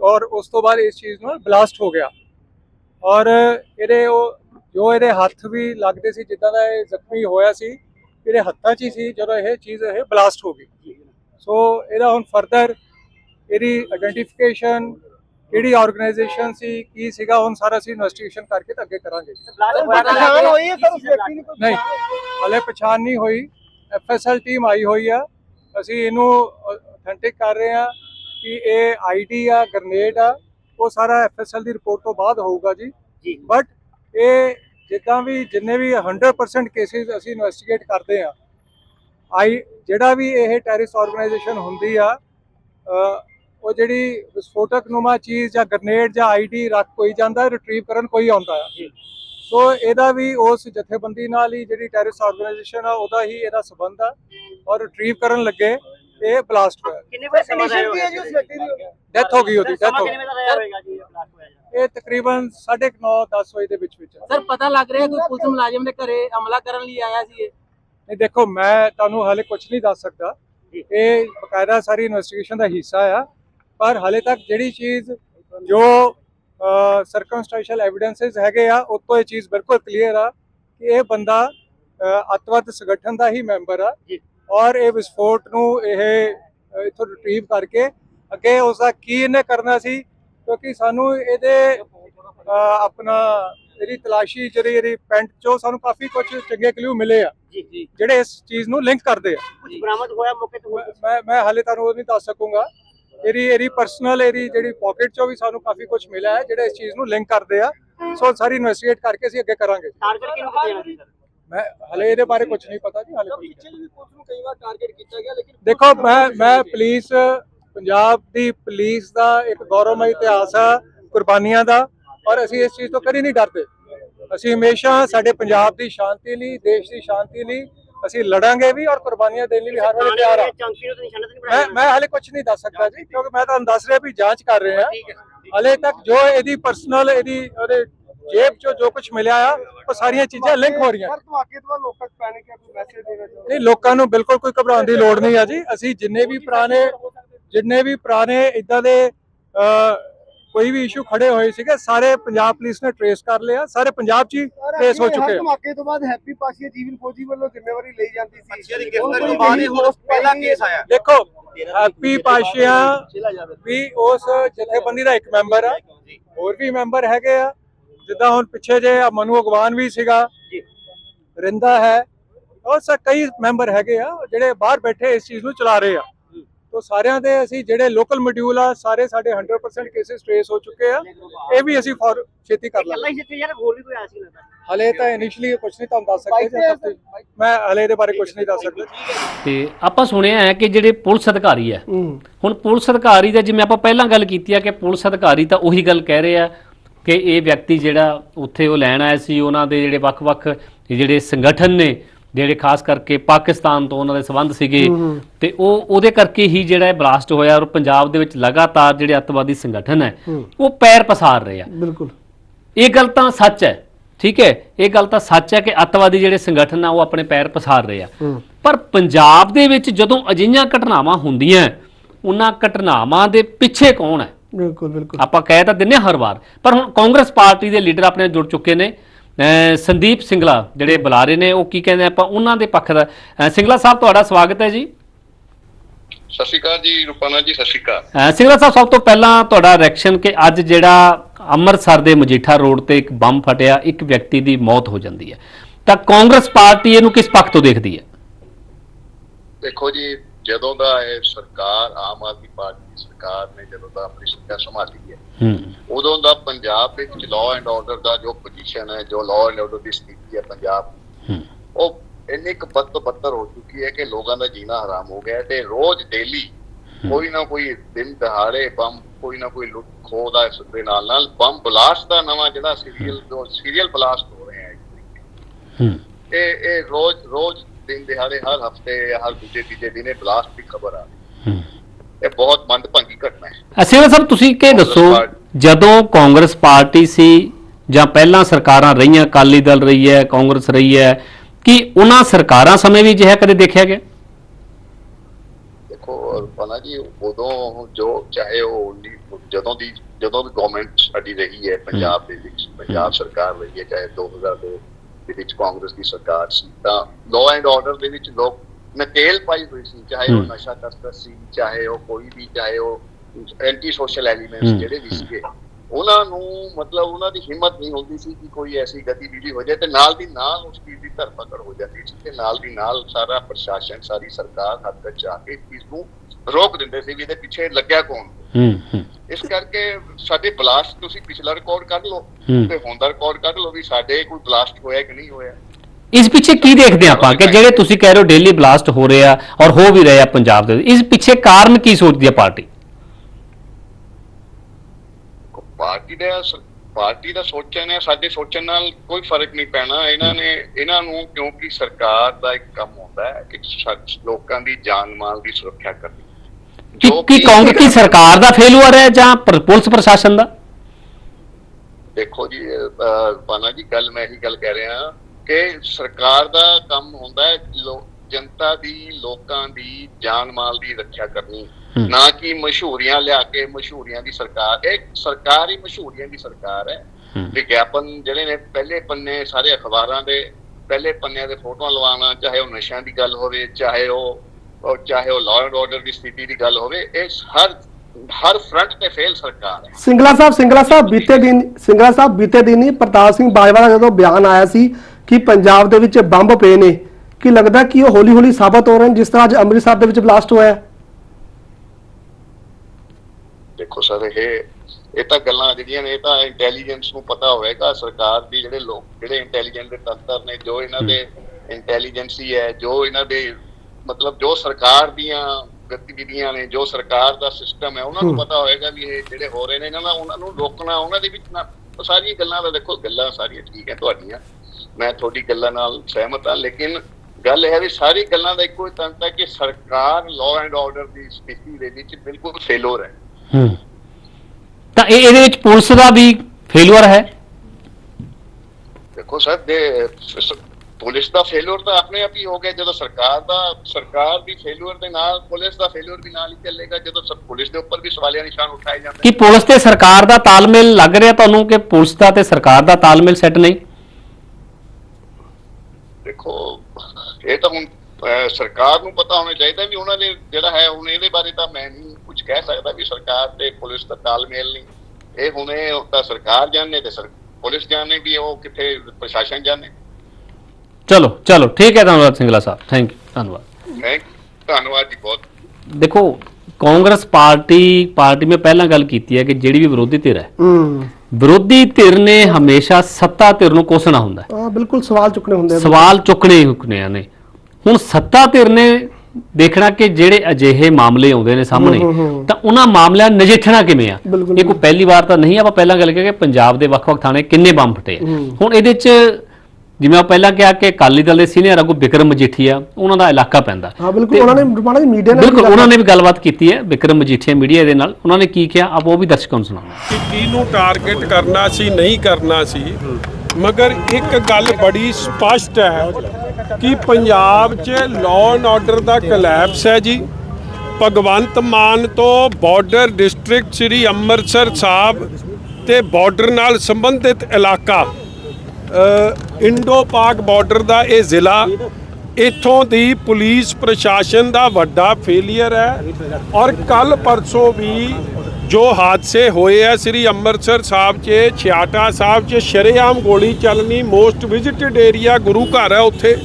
ਔਰ ਉਸ ਤੋਂ ਬਾਅਦ ਇਸ ਚੀਜ਼ ਨੂੰ ਬਲਾਸਟ ਹੋ ਗਿਆ। ਔਰ ਇਹਦੇ ਉਹ ਜੋ ਇਹਦੇ ਹੱਥ ਵੀ ਲੱਗਦੇ ਸੀ ਜਿੱਦਾਂ ਦਾ ਇਹ ਜ਼ਖਮੀ ਹੋਇਆ ਸੀ ਇਹਦੇ ਹੱਥਾਂ 'ਚ ਹੀ ਸੀ ਜਦੋਂ ਇਹ ਚੀਜ਼ ਇਹ ਬਲਾਸਟ ਹੋ ਗਈ। ਸੋ ਇਹਦਾ ਹੁਣ ਫਰਦਰ ਇਹਦੀ ਆਇਡੈਂਟੀਫਿਕੇਸ਼ਨ ਕਿਹੜੀ ਆਰਗੇਨਾਈਜੇਸ਼ਨ ਸੀ ਕੀ ਸੀਗਾ ਹੁਣ ਸਾਰਾ ਅਸੀਂ ਇਨਵੈਸਟੀਗੇਸ਼ਨ ਕਰਕੇ ਤਾਂ ਅੱਗੇ ਕਰਾਂਗੇ। ਪਛਾਣ ਹੋਈ ਹੈ ਸਰ ਉਸ ਵਿਅਕਤੀ ਦੀ ਕੋਈ ਨਹੀਂ ਹਲੇ ਪਛਾਣ ਨਹੀਂ ਹੋਈ। ਐਫਐਸਐਲ ਟੀਮ ਆਈ ਹੋਈ ਆ। ਅਸੀਂ ਇਹਨੂੰ ਅਥੈਂਟਿਕ ਕਰ ਰਹੇ ਆ ਕਿ ਇਹ ਆਈਡੀ ਆ ਗ੍ਰਨੇਡ ਆ ਉਹ ਸਾਰਾ ਐਫਐਸਐਲ ਦੀ ਰਿਪੋਰਟ ਤੋਂ ਬਾਅਦ ਹੋਊਗਾ ਜੀ। ਜੀ। ਬਟ ਇਹ ਜਿੱਦਾਂ ਵੀ ਜਿੰਨੇ ਵੀ 100% ਕੇਸਿਸ ਅਸੀਂ ਇਨਵੈਸਟੀਗੇਟ ਕਰਦੇ ਆ ਆਈ ਜਿਹੜਾ ਵੀ ਇਹ ਟੈਰਰਿਸਟ ਆਰਗੇਨਾਈਜੇਸ਼ਨ ਹੁੰਦੀ ਆ ਉਹ ਜਿਹੜੀ ਵਿਸਫੋਟਕ ਨੁਮਾ ਚੀਜ਼ ਜਾਂ ਗ੍ਰਨੇਡ ਜਾਂ ਆਈਡੀ ਰੱਖ ਕੋਈ ਜਾਂਦਾ ਰਿਟਰੀਵ ਕਰਨ ਕੋਈ ਆਉਂਦਾ ਆ। ਸੋ ਇਹਦਾ ਵੀ ਉਸ ਜਥੇਬੰਦੀ ਨਾਲ ਹੀ ਜਿਹੜੀ ਟੈਰਰਿਸਟ ਆਰਗੇਨਾਈਜੇਸ਼ਨ ਆ ਉਹਦਾ ਹੀ ਇਹਦਾ ਸਬੰਧ ਆ। ਔਰ ਰਿਟਰੀਵ ਕਰਨ ਲੱਗੇ। ਇਹ ਬਲਾਸਟ ਹੋਇਆ। ਕਿੰਨੇ ਵਜੇ ਕੰਡੀਸ਼ਨ ਕੀ ਹੈ ਜੀ ਉਸ ਵਿਅਕਤੀ ਦੀ? ਡੈਥ ਹੋ ਗਈ ਉਹਦੀ ਡੈਥ ਹੋ ਕਿੰਨੇ ਗਈ। ਵਜੇ ਦਾ ਹੋਏਗਾ ਜੀ ਬਲਾਸਟ ਹੋਇਆ ਜੀ? ਇਹ ਤਕਰੀਬਨ 9:30 10 ਵਜੇ ਦੇ ਵਿੱਚ ਵਿੱਚ। ਸਰ ਪਤਾ ਲੱਗ ਰਿਹਾ ਕੋਈ ਪੁਲਿਸ ਮੁਲਾਜ਼ਮ ਦੇ ਘਰੇ ਹਮਲਾ ਕਰਨ ਲਈ ਆਇਆ ਸੀ ਇਹ? ਨਹੀਂ ਦੇਖੋ ਮੈਂ ਤੁਹਾਨੂੰ ਹਾਲੇ ਕੁਝ ਨਹੀਂ ਦੱਸ ਸਕਦਾ। ਇਹ ਬਕਾਇਦਾ ਸਾਰੀ ਇਨਵੈਸਟੀਗੇਸ਼ਨ ਦਾ ਹਿੱਸਾ ਆ। ਪਰ ਹਾਲੇ ਤੱਕ ਜਿਹੜੀ ਚੀਜ਼ ਜੋ ਸਰਕਮਸਟੈਂਸ਼ੀਅਲ ਐਵੀਡੈਂਸਸ ਹੈਗੇ ਆ ਉਹ ਤੋਂ ਇਹ ਚੀਜ਼ ਬਿਲਕੁਲ ਕਲੀਅਰ ਆ ਕਿ ਇਹ ਬੰਦਾ ਅੱਤਵਾਦ ਸੰਗਠਨ ਦਾ ਹੀ ਮੈਂਬਰ ਆ। ਔਰ ਇਹ ਵਿਸਫੋਟ ਨੂੰ ਇਹ ਇੱਥੋਂ ਰਿਟਰੀਵ ਕਰਕੇ ਅੱਗੇ ਉਸ ਦਾ ਕੀ ਇਹਨੇ ਕਰਨਾ ਸੀ ਕਿਉਂਕਿ ਸਾਨੂੰ ਇਹਦੇ ਆਪਣਾ ਇਹਦੀ ਤਲਾਸ਼ੀ ਜਿਹੜੀ ਇਹਦੀ ਪੈਂਟ ਚੋਂ ਸਾਨੂੰ ਕਾਫੀ ਕੁਝ ਚੰਗੇ ਕਲੂ ਮਿਲੇ ਆ। ਜਿਹੜੇ ਇਸ ਚੀਜ਼ ਨੂੰ ਲਿੰਕ ਕਰਦੇ ਆ। ਕੁਝ ਬਰਾਮਦ ਹੋਇਆ ਮੌਕੇ ਤੇ ਮੈਂ- ਮੈਂ ਹਾਲੇ ਤੁਹਾਨੂੰ ਉਹ ਨਹੀਂ ਦੱਸ ਸਕੂੰਗਾ। ਇਹਦੀ ਇਹਦੀ ਪਰਸਨਲ ਇਹਦੀ ਜਿਹੜੀ ਪਾਕਟ ਚੋਂ ਵੀ ਸਾਨੂੰ ਕਾਫੀ ਕੁਝ ਮਿਲਿਆ ਹੈ ਜਿਹੜੇ ਇਸ ਚੀਜ਼ ਨੂੰ ਲਿੰਕ ਕਰਦੇ ਆ। ਸੋ ਸਾਰੀ ਇਨਵੈਸਟੀਗੇਟ ਕਰਕੇ ਅਸੀਂ ਅੱਗੇ ਕਰਾਂਗੇ। ਟਾਰਗੇਟ ਕਿਹਨੂੰ ਕੀਤਾ ਜਾਣਾ ਸੀ ਸਰ ਮੈਂ ਹਲੇ ਇਹਦੇ ਬਾਰੇ ਕੁਝ ਨਹੀਂ ਪਤਾ ਜੀ ਹਾਲੇ ਨਹੀਂ। ਵੀ ਪੁਲਿਸ ਨੂੰ ਕਈ ਵਾਰ ਟਾਰਗੇਟ ਕੀਤਾ ਗਿਆ ਲੇਕਿਨ ਦੇਖੋ ਮੈਂ ਮੈਂ ਪੁਲਿਸ ਪੰਜਾਬ ਦੀ ਪੁਲਿਸ ਦਾ ਇੱਕ ਗੌਰਵਮਈ ਇਤਿਹਾਸ ਆ ਕੁਰਬਾਨੀਆਂ ਦਾ ਔਰ ਅਸੀਂ ਇਸ ਚੀਜ਼ ਤੋਂ ਕਦੀ ਨਹੀਂ ਡਰਦੇ। ਅਸੀਂ ਹਮੇਸ਼ਾ ਸਾਡੇ ਪੰਜਾਬ ਦੀ ਸ਼ਾਂਤੀ ਲਈ ਦੇਸ਼ ਦੀ ਸ਼ਾਂਤੀ ਲਈ ਅਸੀਂ ਲੜਾਂਗੇ ਵੀ ਔਰ ਕੁਰਬਾਨੀਆਂ ਦੇਣ ਲਈ ਵੀ ਹਰ ਵੇਲੇ ਤਿਆਰ ਆ। ਮੈਂ ਮੈਂ ਹਾਲੇ ਕੁਝ ਨਹੀਂ ਦੱਸ ਸਕਦਾ ਜੀ ਕਿਉਂਕਿ ਮੈਂ ਤੁਹਾਨੂੰ ਦੱਸ ਰਿਹਾ ਵੀ ਜਾਂਚ ਕਰ ਰਹੇ ਆ। ਹਾਲੇ ਤੱਕ ਜੋ ਇਹਦੀ ਪਰਸਨਲ ਇਹਦੀ ਉਹਦੇ ਜੇਬ ਚੋਂ ਜੋ ਕੁਝ ਮਿਲਿਆ ਆ ਉਹ ਸਾਰੀਆਂ ਚੀਜ਼ਾਂ ਲਿੰਕ ਹੋ ਰਹੀਆਂ। ਸਰ ਧਮਾਕੇ ਤੋਂ ਲੋਕਾਂ ਚ ਪੈਨਿਕ ਹੈ ਕੋਈ ਮੈਸੇਜ ਦੇਣਾ ਚਾਹੁੰਦੇ ਨਹੀਂ ਲੋਕਾਂ ਨੂੰ ਬਿਲਕੁਲ ਕੋਈ ਘਬਰਾਉਣ ਦੀ ਲੋੜ ਨਹੀਂ ਆ ਜੀ। ਅਸੀਂ ਜਿੰਨੇ ਵੀ ਪੁਰਾਣੇ ਜਿੰਨੇ ਵੀ ਪੁਰਾਣੇ ਇਦਾਂ ਦੇ ਕੋਈ ਵੀ ਇਸ਼ੂ ਖੜੇ ਹੋਏ ਸੀਗੇ ਸਾਰੇ ਪੰਜਾਬ ਪੁਲਿਸ ਨੇ ਟਰੇਸ ਕਰ ਲਿਆ। ਸਾਰੇ ਪੰਜਾਬ 'ਚ ਹੀ ਟਰੇਸ ਹੋ ਚੁੱਕੇ ਆ। ਧਮਾਕੇ ਤੋਂ ਬਾਅਦ ਹੈਪੀ ਪਾਸ਼ੀਆ ਜੀਵਨ ਫੌਜੀ ਵੱਲੋਂ ਜ਼ਿੰਮੇਵਾਰੀ ਲਈ ਜਾਂਦੀ ਸੀ। ਪਾਸ਼ੀਆ ਦੀ ਗ੍ਰਿਫਤਾਰੀ ਤੋਂ ਬਾਅਦ ਇਹ ਹੁਣ ਪਹਿਲਾ ਕੇਸ ਆਇਆ। ਦੇਖੋ ਹੈਪੀ ਪਾਸ਼ੀਆ ਵੀ ਉਸ ਜਥੇਬੰਦੀ ਦਾ ਇੱਕ ਮੈਂਬਰ ਆ। ਹੋਰ ਵੀ ਮੈਂਬਰ ਹੈਗੇ ਆ। ਜਿੱਦਾਂ ਹੁਣ ਪਿੱਛੇ ਜੇ ਆ ਮਨੂ ਅਗਵਾਨ ਵੀ ਸੀਗਾ ਰਿੰਦਾ ਹੈ ਔਰ ਸ ਕਈ ਮੈਂਬਰ ਹੈਗੇ ਆ ਜਿਹੜੇ ਬਾਹਰ ਬੈਠੇ ਇਸ ਚੀਜ਼ ਨੂੰ ਚਲਾ ਰਹੇ ਆ। ਤੋਂ ਸਾਰਿਆਂ ਦੇ ਅਸੀਂ ਜਿਹੜੇ ਲੋਕਲ ਮੋਡਿਊਲ ਆ ਸਾਰੇ ਸਾਡੇ 100% ਕੇਸਿਸ ਟ੍ਰੇਸ ਹੋ ਚੁੱਕੇ ਆ। ਇਹ ਵੀ ਅਸੀਂ ਫॉर ਛੇਤੀ ਕਰ ਇਕੱਲਾ ਲਾਂਗੇ ਹੀ ਜਿੱਥੇ ਯਾਰ ਹੋਰ ਵੀ ਕੋਈ ਆਇਆ ਸੀ ਲੱਗਦਾ। ਹਲੇ ਤਾਂ ਇਨੀਸ਼ੀਅਲੀ ਕੁਝ ਨਹੀਂ ਤੁਹਾਨੂੰ ਦੱਸ ਸਕਦੇ ਮੈਂ ਹਲੇ ਇਹਦੇ ਬਾਰੇ ਕੁਝ ਨਹੀਂ ਦੱਸ ਸਕਦਾ। ਤੇ ਆਪਾਂ ਸੁਣਿਆ ਹੈ ਕਿ ਜਿਹੜੇ ਪੁਲਿਸ ਅਧਿਕਾਰੀ ਹੈ। ਹੂੰ। ਹੁਣ ਪੁਲਿਸ ਅਧਿਕਾਰੀ ਦਾ ਜਿਵੇਂ ਆਪਾਂ ਪਹਿਲਾਂ ਗੱਲ ਕੀਤੀ ਆ ਕਿ ਪੁਲਿਸ ਅਧਿਕਾਰੀ ਤਾਂ ਉਹੀ ਗੱਲ ਕਹਿ ਰਹੇ ਆ ਕਿ ਇਹ ਵਿਅਕਤੀ ਜਿਹੜਾ ਉੱਥੇ ਉਹ ਲੈਣ ਆਇਆ ਸੀ ਉਹਨਾਂ ਦੇ ਜਿਹੜੇ ਵੱਖ-ਵੱਖ ਜਿਹੜੇ ਸੰਗਠਨ ਨੇ ਜਿਹੜੇ ਖਾਸ ਕਰਕੇ ਪਾਕਿਸਤਾਨ ਤੋਂ ਉਹਨਾਂ ਦੇ ਸੰਬੰਧ ਸੀਗੇ। ਤੇ ਉਹ ਉਹਦੇ ਕਰਕੇ ਹੀ ਜਿਹੜਾ ਇਹ ਬਲਾਸਟ ਹੋਇਆ ਔਰ ਪੰਜਾਬ ਦੇ ਵਿੱਚ ਲਗਾਤਾਰ ਜਿਹੜੇ ਅੱਤਵਾਦੀ ਸੰਗਠਨ ਹੈ। ਉਹ ਪੈਰ ਪਸਾਰ ਰਹੇ ਆ। ਬਿਲਕੁਲ। ਇਹ ਗੱਲ ਤਾਂ ਸੱਚ ਹੈ ਠੀਕ ਹੈ? ਇਹ ਗੱਲ ਤਾਂ ਸੱਚ ਹੈ ਕਿ ਅੱਤਵਾਦੀ ਜਿਹੜੇ ਸੰਗਠਨ ਆ ਉਹ ਆਪਣੇ ਪੈਰ ਪਸਾਰ ਰਹੇ ਆ। ਪਰ ਪੰਜਾਬ ਦੇ ਵਿੱਚ ਜਦੋਂ ਅਜਿਹੀਆਂ ਘਟਨਾਵਾਂ ਹੁੰਦੀਆਂ ਉਹਨਾਂ ਘਟਨਾਵਾਂ ਦੇ ਪਿੱਛੇ ਕੌਣ ਹੈ? ਬਿਲਕੁਲ ਬਿਲਕੁਲ। ਆਪਾਂ ਕਹਿ ਤਾਂ ਦਿੰਨੇ ਹਰ ਵਾਰ ਪਰ ਹੁਣ ਕਾਂਗਰਸ ਪਾਰਟੀ ਦੇ ਲੀਡਰ ਆਪਣੇ ਜੁੜ ਚੁੱਕੇ ਨੇ ਸੰਦੀਪ ਸਿੰਗਲਾ ਜਿਹੜੇ ਬੁਲਾਰੇ ਨੇ ਉਹ ਕੀ ਕਹਿੰਦੇ ਆਪਾਂ ਉਹਨਾਂ ਦੇ ਪੱਖ ਦਾ ਸਿੰਗਲਾ ਸਾਹਿਬ ਤੁਹਾਡਾ ਸਵਾਗਤ ਹੈ ਜੀ। ਸਤਿ ਸ਼੍ਰੀ ਅਕਾਲ ਜੀ ਰੂਪਾਨਾ ਜੀ ਸਤਿ ਸ਼੍ਰੀ ਅਕਾਲ। ਸਿੰਗਲਾ ਸਾਹਿਬ ਸਭ ਤੋਂ ਪਹਿਲਾਂ ਤੁਹਾਡਾ ਰਿਐਕਸ਼ਨ ਕਿ ਅੱਜ ਜਿਹੜਾ ਅੰਮ੍ਰਿਤਸਰ ਦੇ ਮਜੀਠਾ ਰੋਡ ਤੇ ਇੱਕ ਬੰਬ ਫਟਿਆ ਇੱਕ ਵਿਅਕਤੀ ਦੀ ਮੌਤ ਹੋ ਜਾਂਦੀ ਹੈ। ਤਾਂ ਕਾਂਗਰਸ ਪਾਰਟੀ ਇਹਨੂੰ ਕਿਸ ਪੱਖ ਤੋਂ ਦੇਖਦੀ ਹੈ? ਦੇਖੋ ਜੀ ਜਦੋਂ ਦਾ ਇਹ ਸਰਕਾਰ ਆਮ ਆਦਮੀ ਪਾਰਟੀ ਦੀ ਸਰਕਾਰ ਨੇ ਜਦੋਂ ਦਾ ਆਪਣੀ ਸਰਕਾਰ ਸੰਭਾਲੀ ਹੈ ਹੂੰ। ਉਦੋਂ ਦਾ ਪੰਜਾਬ ਵਿੱਚ ਲਾਅ ਐਂਡ ਆਰਡਰ ਦਾ ਜੋ ਪੋਜੀਸ਼ਨ ਹੈ ਜੋ ਲਾਅ ਐਂਡ ਆਰਡਰ ਦੀ ਸਥਿਤੀ ਹੈ ਪੰਜਾਬ ਉਹ ਇੰਨੀ ਕੁ ਬਦ ਤੋਂ ਬੱਤਰ ਹੋ ਚੁੱਕੀ ਹੈ ਕਿ ਲੋਕਾਂ ਦਾ ਜੀਣਾ ਹਰਾਮ ਹੋ ਗਿਆ ਤੇ ਰੋਜ਼ ਡੇਲੀ ਕੋਈ ਨਾ ਕੋਈ ਦਿਨ ਦਹਾੜੇ ਬੰਬ ਕੋਈ ਨਾ ਕੋਈ ਲੁੱਟ ਖੋਹ ਦਾ ਇਸ ਦੇ ਨਾਲ ਨਾਲ ਬੰਬ ਬਲਾਸਟ ਦਾ ਨਵਾਂ ਜਿਹੜਾ ਸੀਰੀਅਲ ਜੋ ਸੀਰੀਅਲ ਬਲਾਸਟ ਹੋ ਰਹੇ ਹੂੰ ਇਹ ਇਹ ਰੋਜ਼ ਰੋਜ਼ ਦਿਨ ਦਿਹਾੜੇ ਹਰ ਹਫ਼ਤੇ ਹਰ ਦੂਜੇ ਤੀਜੇ ਦਿਨੇ ਬਲਾਸਟ ਦੀ ਖਬਰ ਆ ਰਹੀ ਹੂੰ। ਇਹ ਬਹੁਤ ਮੰਦਭਾਗੀ ਘਟਨਾ ਹੈ। ਅਸਿਲ ਸਾਹਿਬ ਤੁਸੀਂ ਕੀ ਦੱਸੋ ਜਦੋਂ ਕਾਂਗਰਸ ਪਾਰਟੀ ਸੀ ਜਾਂ ਪਹਿਲਾਂ ਸਰਕਾਰਾਂ ਰਹੀਆਂ ਅਕਾਲੀ ਦਲ ਰਹੀ ਹੈ ਕਾਂਗਰਸ ਰਹੀ ਹੈ ਕਿ ਉਹਨਾਂ ਸਰਕਾਰਾਂ ਸਮੇਂ ਵੀ ਅਜਿਹਾ ਕਦੇ ਦੇਖਿਆ ਗਿਆ? ਦੇਖੋ ਰਪਾਨਾ ਜੀ ਉਦੋਂ ਜੋ ਚਾਹੇ ਉਹ ਜਦੋਂ ਦੀ ਜਦੋਂ ਦੀ ਗਵਰਨਮੈਂਟ ਸਾਡੀ ਰਹੀ ਹੈ ਪੰਜਾਬ ਦੇ ਵਿੱਚ ਪੰਜਾਬ ਸਰਕਾਰ ਰਹੀ ਹੈ ਚਾਹੇ 2000 ਦੇ ਵਿੱਚ ਕਾਂਗਰਸ ਦੀ ਸਰਕਾਰ ਸੀ ਤਾਂ ਲਾਅ ਐਂਡ ਆਰਡਰ ਦੇ ਵਿੱਚ ਲੋਕ ਨਕੇਲ ਪਾਈ ਹੋਈ ਸੀ ਚਾਹੇ ਉਹ। ਨਸ਼ਾ ਤਸਕਰ ਸੀ ਚਾਹੇ ਉਹ ਕੋਈ ਵੀ ਚਾਹੇ ਉਹ ਐਂਟੀ ਸੋਸ਼ਲ ਐਲੀਮੈਂਟਸ। ਜਿਹੜੇ ਵੀ ਸੀਗੇ ਉਹਨਾਂ ਨੂੰ ਮਤਲਬ ਉਹਨਾਂ ਦੀ ਹਿੰਮਤ ਨਹੀਂ ਹੁੰਦੀ ਸੀ ਕਿ ਕੋਈ ਐਸੀ ਗਤੀਵਿਧੀ ਹੋ ਜਾਏ ਤੇ ਨਾਲ ਦੀ ਨਾਲ ਉਸ ਚੀਜ਼ ਦੀ ਧਰਪਕੜ ਹੋ ਜਾਂਦੀ ਸੀ ਤੇ ਨਾਲ ਦੀ ਨਾਲ ਸਾਰਾ ਪ੍ਰਸ਼ਾਸਨ ਸਾਰੀ ਸਰਕਾਰ ਹੱਥ ਵਿੱਚ ਆ ਕੇ ਇਸ ਨੂੰ ਰੋਕ ਦਿੰਦੇ ਸੀ ਵੀ ਇਹਦੇ ਪਿੱਛੇ ਲੱਗਿਆ ਕੌਣ? ਹੂੰ ਹੂੰ। ਇਸ ਕਰਕੇ ਸਾਡੇ ਬਲਾਸਟ ਤੁਸੀਂ ਪਿਛਲਾ ਰਿਕਾਰਡ ਕੱਢ ਲਓ। ਤੇ ਹੁਣ ਦਾ ਰਿਕਾਰਡ ਕੱਢ ਲਓ ਵੀ ਸਾਡੇ ਕੋਈ ਬਲਾਸਟ ਹੋਇਆ ਕਿ ਨਹੀਂ ਹੋਇਆ। ਇਸ ਪਿੱਛੇ ਕੀ ਦੇਖਦੇ ਆਪਾਂ? ਕਿ ਜਿਹੜੇ ਤੁਸੀਂ ਕਹਿ ਰਹੇ ਹੋ ਡੇਲੀ ਬਲਾਸਟ ਹੋ ਰਹੇ ਆ ਔਰ ਹੋ ਵੀ ਰਹੇ ਆ ਪੰਜਾਬ ਦੇ ਇਸ ਪਿੱਛੇ ਕਾਰਨ ਕੀ ਸੋਚਦੀ ਹੈ ਪਾਰਟੀ? ਪਾਰਟੀ ਦਾ ਪਾਰਟੀ ਦਾ ਸੋਚਣ ਹੈ ਸਾਡੇ ਸੋਚਣ ਨਾਲ ਕੋਈ ਫ਼ਰਕ ਨਹੀਂ ਪੈਣਾ। ਇਹਨਾਂ ਨੇ ਇਹਨਾਂ ਨੂੰ ਕਿਉਂਕਿ ਸਰਕਾਰ ਦਾ ਇੱਕ ਕੰਮ ਹੁੰਦਾ ਹੈ ਕਿ ਲੋਕਾਂ ਦੀ ਜਾਨ ਮਾਲ ਦੀ ਸੁਰੱਖਿਆ ਕਰਨੀ। ਕਿ ਕੀ ਕਾਂਗਰਸ ਦੀ ਸਰਕਾਰ ਦਾ ਫੇਲੂਅਰ ਹੈ ਜਾਂ ਪੁਲਿਸ ਪ੍ਰਸ਼ਾਸਨ ਦਾ? ਦੇਖੋ ਜੀ ਪਾਨਾ ਜੀ ਗੱਲ ਮੈਂ ਇਹੀ ਗੱਲ ਕਹਿ ਰਿਹਾ ਕਿ ਸਰਕਾਰ ਦਾ ਕੰਮ ਹੁੰਦਾ ਹੈ ਜਨਤਾ ਦੀ ਲੋਕਾਂ ਦੀ ਜਾਨ ਮਾਲ ਦੀ ਰੱਖਿਆ ਕਰਨੀ। ਨਾ ਕਿ ਮਸ਼ਹੂਰੀਆਂ ਲਿਆ ਕੇ ਮਸ਼ਹੂਰੀਆਂ ਦੀ ਸਰਕਾਰ ਇਹ ਸਰਕਾਰ ਹੀ ਮਸ਼ਹੂਰੀਆਂ ਦੀ ਸਰਕਾਰ ਹੈ। ਵਿਗਿਆਪਨ ਜਿਹੜੇ ਨੇ ਪਹਿਲੇ ਪੰਨੇ ਸਾਰੇ ਅਖਬਾਰਾਂ ਦੇ ਪਹਿਲੇ ਪੰਨਿਆਂ ਦੇ ਫੋਟੋਆਂ ਲਵਾਉਣਾ ਚਾਹੇ ਉਹ ਨਸ਼ਿਆਂ ਦੀ ਗੱਲ ਹੋਵੇ ਚਾਹੇ ਉਹ ਉਹ ਚਾਹੇ ਉਹ ਲਾਅ ਐਂਡ ਆਰਡਰ ਦੀ ਸਥਿਤੀ ਦੀ ਗੱਲ ਹੋਵੇ ਇਹ ਹਰ ਹਰ ਫਰੰਟ ਤੇ ਫੇਲ ਸਰਕਾਰ ਹੈ ਸਿੰਗਲਾ ਸਾਹਿਬ ਸਿੰਗਲਾ ਸਾਹਿਬ ਬੀਤੇ ਦਿਨ ਸਿੰਗਲਾ ਸਾਹਿਬ ਬੀਤੇ ਦਿਨ ਹੀ ਪ੍ਰਤਾਪ ਸਿੰਘ ਬਾਜਵਾ ਦਾ ਜਦੋਂ ਬਿਆਨ ਆਇਆ ਸੀ ਕਿ ਪੰਜਾਬ ਦੇ ਵਿੱਚ ਬੰਬ ਪਏ ਨੇ ਕੀ ਲੱਗਦਾ ਕਿ ਉਹ ਹੌਲੀ ਹੌਲੀ ਸਾਬਤ ਹੋ ਰਹੇ ਨੇ ਜਿਸ ਤਰ੍ਹਾਂ ਅੱਜ ਅੰਮ੍ਰਿਤਸਰ ਦੇ ਵਿੱਚ ਬਲਾਸਟ ਹੋਇਆ ਹੈ? ਦੇਖੋ ਸਰ ਇਹ ਇਹ ਤਾਂ ਗੱਲਾਂ ਜਿਹੜੀਆਂ ਨੇ ਇਹ ਤਾਂ ਇੰਟੈਲੀਜੈਂਸ ਨੂੰ ਪਤਾ ਹੋਵੇਗਾ ਸਰਕਾਰ ਦੀ ਜਿਹੜੇ ਲੋਕ ਜਿਹੜੇ ਇੰਟੈਲੀਜੈਂਟ ਦੇ ਤੰਤਰ ਨੇ ਜੋ ਇਹਨਾਂ ਦੇ ਇੰਟੈਲੀਜੈਂਸੀ ਹੈ ਜੋ ਇਹਨਾਂ ਦੇ ਮਤਲਬ ਜੋ ਸਰਕਾਰ ਦੀਆਂ ਗਤੀਵਿਧੀਆਂ ਨੇ ਜੋ ਸਰਕਾਰ ਦਾ ਸਿਸਟਮ ਹੈ ਉਹਨਾਂ ਨੂੰ। ਪਤਾ ਹੋਵੇਗਾ ਵੀ ਇਹ ਜਿਹੜੇ ਹੋ ਰਹੇ ਨੇ ਇਹਨਾਂ ਦਾ ਉਹਨਾਂ ਨੂੰ ਰੋਕਣਾ ਉਹਨਾਂ ਦੇ ਵਿੱਚ ਨਾ ਉਹ ਸਾਰੀਆਂ ਗੱਲਾਂ ਦਾ ਦੇਖੋ ਗੱਲਾਂ ਸਾਰੀਆਂ ਠੀਕ ਹੈ ਤੁਹਾਡੀਆਂ ਮੈਂ ਤੁਹਾਡੀ ਗੱਲਾਂ ਨਾਲ ਸਹਿਮਤ ਹਾਂ ਲੇਕਿਨ ਗੱਲ ਇਹ ਹੈ ਵੀ ਸਾਰੀ ਗੱਲਾਂ ਦਾ ਇੱਕੋ ਹੀ ਤੰਤ ਹੈ ਕਿ ਸਰਕਾਰ ਲਾਅ ਐਂਡ ਆਰਡਰ ਦੀ ਸਥਿਤੀ ਦੇ ਵਿੱਚ ਬਿਲਕੁਲ ਫੇਲੋਰ ਹੈ। ਹੂੰ। ਤਾਂ ਇਹ ਇਹਦੇ ਵਿੱਚ ਪੁਲਿਸ ਦਾ ਵੀ ਫੇਲੂਅਰ ਹੈ? ਦੇਖੋ ਸਰ ਦੇ ਪੁਲਿਸ ਦਾ ਫੇਲਿਅਰ ਤਾਂ ਆਪਣੇ ਆਪ ਹੀ ਹੋ ਗਿਆ। ਜਦੋਂ ਸਰਕਾਰ ਦਾ ਸਰਕਾਰ ਦੀ ਫੇਲਿਅਰ ਦੇ ਨਾਲ ਪੁਲਿਸ ਦਾ ਫੇਲਿਅਰ ਵੀ ਨਾਲ ਹੀ ਚੱਲੇਗਾ ਜਦੋਂ ਸਭ ਪੁਲਿਸ ਦੇ ਉੱਪਰ ਵੀ ਸਵਾਲੀਆ ਨਿਸ਼ਾਨ ਉਠਾਏ ਜਾਂਦੇ ਕਿ ਪੁਲਿਸ ਤੇ ਸਰਕਾਰ ਦਾ ਤਾਲਮੇਲ ਲੱਗ ਰਿਹਾ ਤੁਹਾਨੂੰ ਕਿ ਪੁਲਿਸ ਦਾ ਤੇ ਸਰਕਾਰ ਦਾ ਤਾਲਮੇਲ ਸੈੱਟ ਨਹੀਂ? ਦੇਖੋ ਇਹ ਤਾਂ ਹੁਣ ਸਰਕਾਰ ਨੂੰ ਪਤਾ ਹੋਣਾ ਚਾਹੀਦਾ ਵੀ ਉਹਨਾਂ ਦੇ ਜਿਹੜਾ ਹੈ ਹੁਣ ਇਹਦੇ ਬਾਰੇ ਤਾਂ ਮੈਂ ਨਹੀਂ ਕੁਝ ਕਹਿ ਸਕਦਾ ਵੀ ਸਰਕਾਰ ਤੇ ਪੁਲਿਸ ਦਾ ਤਾਲਮੇਲ ਨਹੀਂ। ਇਹ ਹੁਣ ਇਹ ਤਾਂ ਸਰਕਾਰ ਜਾਣੇ ਤੇ ਪੁਲਿਸ ਜਾਣੇ ਵੀ ਉਹ ਕਿੱਥੇ ਪ੍ਰਸ਼ਾਸਨ ਜਾਣੇ ਚਲੋ ਚਲੋ ਠੀਕ ਹੈ ਧੰਨਵਾਦ ਸਿੰਗਲਾ ਸਾਹਿਬ। ਥੈਂਕ ਯੂ ਧੰਨਵਾਦ। ਮੈਂ ਧੰਨਵਾਦ ਜੀ ਬਹੁਤ। ਦੇਖੋ ਕਾਂਗਰਸ ਪਾਰਟੀ ਪਾਰਟੀ ਮੈਂ ਪਹਿਲਾਂ ਗੱਲ ਕੀਤੀ ਹੈ ਕਿ ਜਿਹੜੀ ਵੀ ਵਿਰੋਧੀ ਧਿਰ ਹੈ ਹੂੰ। ਵਿਰੋਧੀ ਧਿਰ ਨੇ ਹਮੇਸ਼ਾ ਸੱਤਾ ਧਿਰ ਨੂੰ ਕੋਸਣਾ ਹੁੰਦਾ ਹੈ। ਹਾਂ ਬਿਲਕੁਲ ਸਵਾਲ ਚੁੱਕਣੇ ਹੁੰਦੇ ਆ। ਸਵਾਲ ਚੁੱਕਣੇ ਹੀ ਚੁੱਕਣੇ ਆ ਨੇ। ਹੁਣ ਸੱਤਾ ਧਿਰ ਨੇ ਦੇਖਣਾ ਕਿ ਜਿਹੜੇ ਅਜਿਹੇ ਮਾਮਲੇ ਆਉਂਦੇ ਨੇ ਸਾਹਮਣੇ ਹੂੰ, ਹੂੰ, ਹੂੰ। ਤਾਂ ਉਹਨਾਂ ਮਾਮਲਿਆਂ ਨੂੰ ਨਜਿੱਠਣਾ ਕਿਵੇਂ ਆ? ਬਿਲਕੁਲ, ਇਹ ਕੋਈ ਪਹਿਲੀ ਵਾਰ ਤਾਂ ਨਹੀਂ ਆਪਾਂ ਪਹਿਲਾਂ ਗੱਲ ਕਿ ਪੰਜਾਬ ਦੇ ਵੱਖ-ਵੱਖ ਥਾਣੇ ਕਿੰਨੇ ਬੰਬ ਫਟੇ ਆ। ਹੁਣ ਇਹਦੇ 'ਚ ਜਿਵੇਂ ਆ ਪਹਿਲਾਂ ਕਿਹਾ ਕਿ ਅਕਾਲੀ ਦਲ ਦੇ ਸੀਨੀਅਰ ਆਗੂ ਵਿਕਰਮ ਮਜੀਠੀਆ ਉਹਨਾਂ ਦਾ ਇਲਾਕਾ ਪੈਂਦਾ। ਹਾਂ ਬਿਲਕੁਲ ਉਹਨਾਂ ਨੇ ਮਾੜਾ ਜੀ ਮੀਡੀਆ ਨਾਲ ਬਿਲਕੁਲ ਵੀ ਉਹਨਾਂ ਨੇ ਵੀ ਗੱਲਬਾਤ ਕੀਤੀ ਹੈ ਵਿਕਰਮ ਮਜੀਠੀਆ ਮੀਡੀਆ ਦੇ ਨਾਲ। ਉਹਨਾਂ ਨੇ ਕੀ ਕਿਹਾ? ਆਪ ਉਹ ਵੀ ਦਰਸ਼ਕਾਂ ਨੂੰ ਸੁਣਾਉਂਦੇ ਕਿ ਕਿਹਨੂੰ ਟਾਰਗੇਟ ਕਰਨਾ ਸੀ ਨਹੀਂ ਕਰਨਾ ਸੀ। ਮਗਰ ਇੱਕ ਗੱਲ ਬੜੀ ਸਪਸ਼ਟ ਹੈ ਕਿ ਪੰਜਾਬ 'ਚ ਲਾਅ ਐਂਡ ਆਰਡਰ ਦਾ ਕਲੈਪਸ ਹੈ ਜੀ। ਭਗਵੰਤ ਮਾਨ ਤੋਂ ਬਾਰਡਰ ਡਿਸਟ੍ਰਿਕਟ ਸ੍ਰੀ ਅੰਮ੍ਰਿਤਸਰ ਸਾਹਿਬ ਤੇ ਬਾਰਡਰ ਨਾਲ ਸੰਬੰਧਿਤ ਇਲਾਕਾ। ਇੰਡੋ ਪਾਕ ਬਾਰਡਰ ਦਾ ਇਹ ਜ਼ਿਲ੍ਹਾ ਇੱਥੋਂ ਦੀ ਪੁਲਿਸ ਪ੍ਰਸ਼ਾਸਨ ਦਾ ਵੱਡਾ ਫੇਲਿਅਰ ਹੈ। ਔਰ ਕੱਲ ਪਰਸੋਂ ਵੀ ਜੋ ਹਾਦਸੇ ਹੋਏ ਆ, ਸ੍ਰੀ ਅੰਮ੍ਰਿਤਸਰ ਸਾਹਿਬ 'ਚ, ਛਿਆਟਾ ਸਾਹਿਬ 'ਚ, ਸ਼ਰੇਆਮ ਗੋਲੀ ਚੱਲਣੀ ਮੋਸਟ ਵਿਜ਼ਿਟਡ ਏਰੀਆ ਗੁਰੂ ਘਰ ਹੈ ਉੱਥੇ।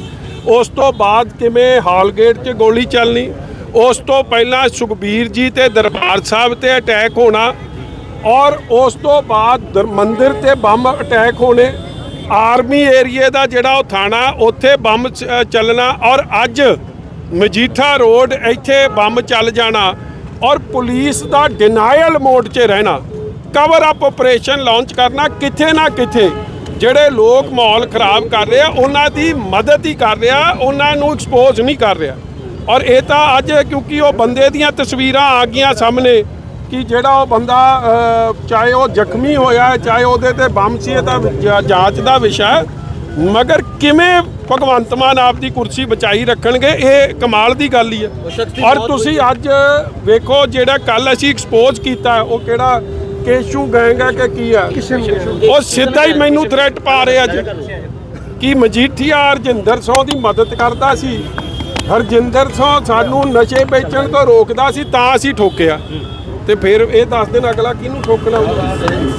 ਉਸ ਤੋਂ ਬਾਅਦ ਕਿਵੇਂ ਹਾਲਗੇਟ 'ਚ ਗੋਲੀ ਚੱਲਣੀ? ਉਸ ਤੋਂ ਪਹਿਲਾਂ ਸੁਖਬੀਰ ਜੀ ਤੇ ਦਰਬਾਰ ਸਾਹਿਬ ਤੇ ਅਟੈਕ ਹੋਣਾ। ਔਰ ਉਸ ਤੋਂ ਬਾਅਦ ਦਰ- ਮੰਦਿਰ ਤੇ ਬੰਬ ਅਟੈਕ ਹੋਣੇ। ਆਰਮੀ ਏਰੀਏ ਦਾ ਜਿਹੜਾ ਉਹ ਥਾਣਾ, ਉੱਥੇ ਬੰਬ ਚੱਲਣਾ ਔਰ ਅੱਜ ਮਜੀਠਾ ਰੋਡ ਇੱਥੇ ਬੰਬ ਚੱਲ ਜਾਣਾ ਔਰ ਪੁਲਿਸ ਦਾ ਡਿਨਾਇਲ ਮੋਡ 'ਚ ਰਹਿਣਾ ਕਵਰ ਅਪ ਆਪਰੇਸ਼ਨ ਲਾਂਚ ਕਰਨਾ, ਕਿੱਥੇ ਨਾ ਕਿੱਥੇ ਜਿਹੜੇ ਲੋਕ ਮਾਹੌਲ ਖਰਾਬ ਕਰ ਰਹੇ ਆ, ਉਹਨਾਂ ਦੀ ਮਦਦ ਹੀ ਕਰ ਰਿਹਾ, ਉਹਨਾਂ ਨੂੰ ਐਕਸਪੋਜ਼ ਨਹੀਂ ਕਰ ਰਿਹਾ। ਔਰ ਇਹ ਤਾਂ ਅੱਜ ਕਿਉਂਕਿ ਉਹ ਬੰਦੇ ਦੀਆਂ ਤਸਵੀਰਾਂ ਆ ਗਈਆਂ ਸਾਹਮਣੇ ਕਿ ਜਿਹੜਾ ਉਹ ਬੰਦਾ ਚਾਹੇ ਉਹ ਜ਼ਖਮੀ ਹੋਇਆ ਹੈ, ਚਾਹੇ ਉਹਦੇ ਤੇ ਬੰਮ ਸੀ ਇਹ ਤਾਂ ਜਾਂਚ ਦਾ ਵਿਸ਼ਾ ਮਗਰ ਕਿਵੇਂ ਭਗਵੰਤ ਮਾਨ ਆਪ ਦੀ ਕੁਰਸੀ ਬਚਾਈ ਰੱਖਣਗੇ ਇਹ ਕਮਾਲ ਦੀ ਗੱਲ ਹੀ ਹੈ। ਔਰ ਤੁਸੀਂ ਅੱਜ ਵੇਖੋ ਜਿਹੜਾ ਕੱਲ ਅਸੀਂ ਐਕਸਪੋਜ਼ ਕੀਤਾ ਉਹ ਕਿਹੜਾ ਕੇਸ਼ੂ ਗੈਂਗ ਹੈ ਕਿ ਕੀ ਹੈ? ਉਹ ਸਿੱਧਾ ਹੀ ਮੈਨੂੰ ਥ੍ਰੈਟ ਪਾ ਰਿਹਾ ਜੀ। ਕਿ ਮਜੀਠੀਆ ਹਰਜਿੰਦਰ ਸਿੰਘ ਦੀ ਮਦਦ ਕਰਦਾ ਸੀ। ਹਰਜਿੰਦਰ ਸਿੰਘ ਸਾਨੂੰ ਨਸ਼ੇ ਵੇਚਣ ਤੋਂ ਰੋਕਦਾ ਸੀ ਤਾਂ ਅਸੀਂ ਠੋਕਿਆ। ਤੇ ਫਿਰ ਇਹ ਦੱਸ ਦੇਣ ਅਗਲਾ ਕਿਹਨੂੰ ਠੋਕਣਾ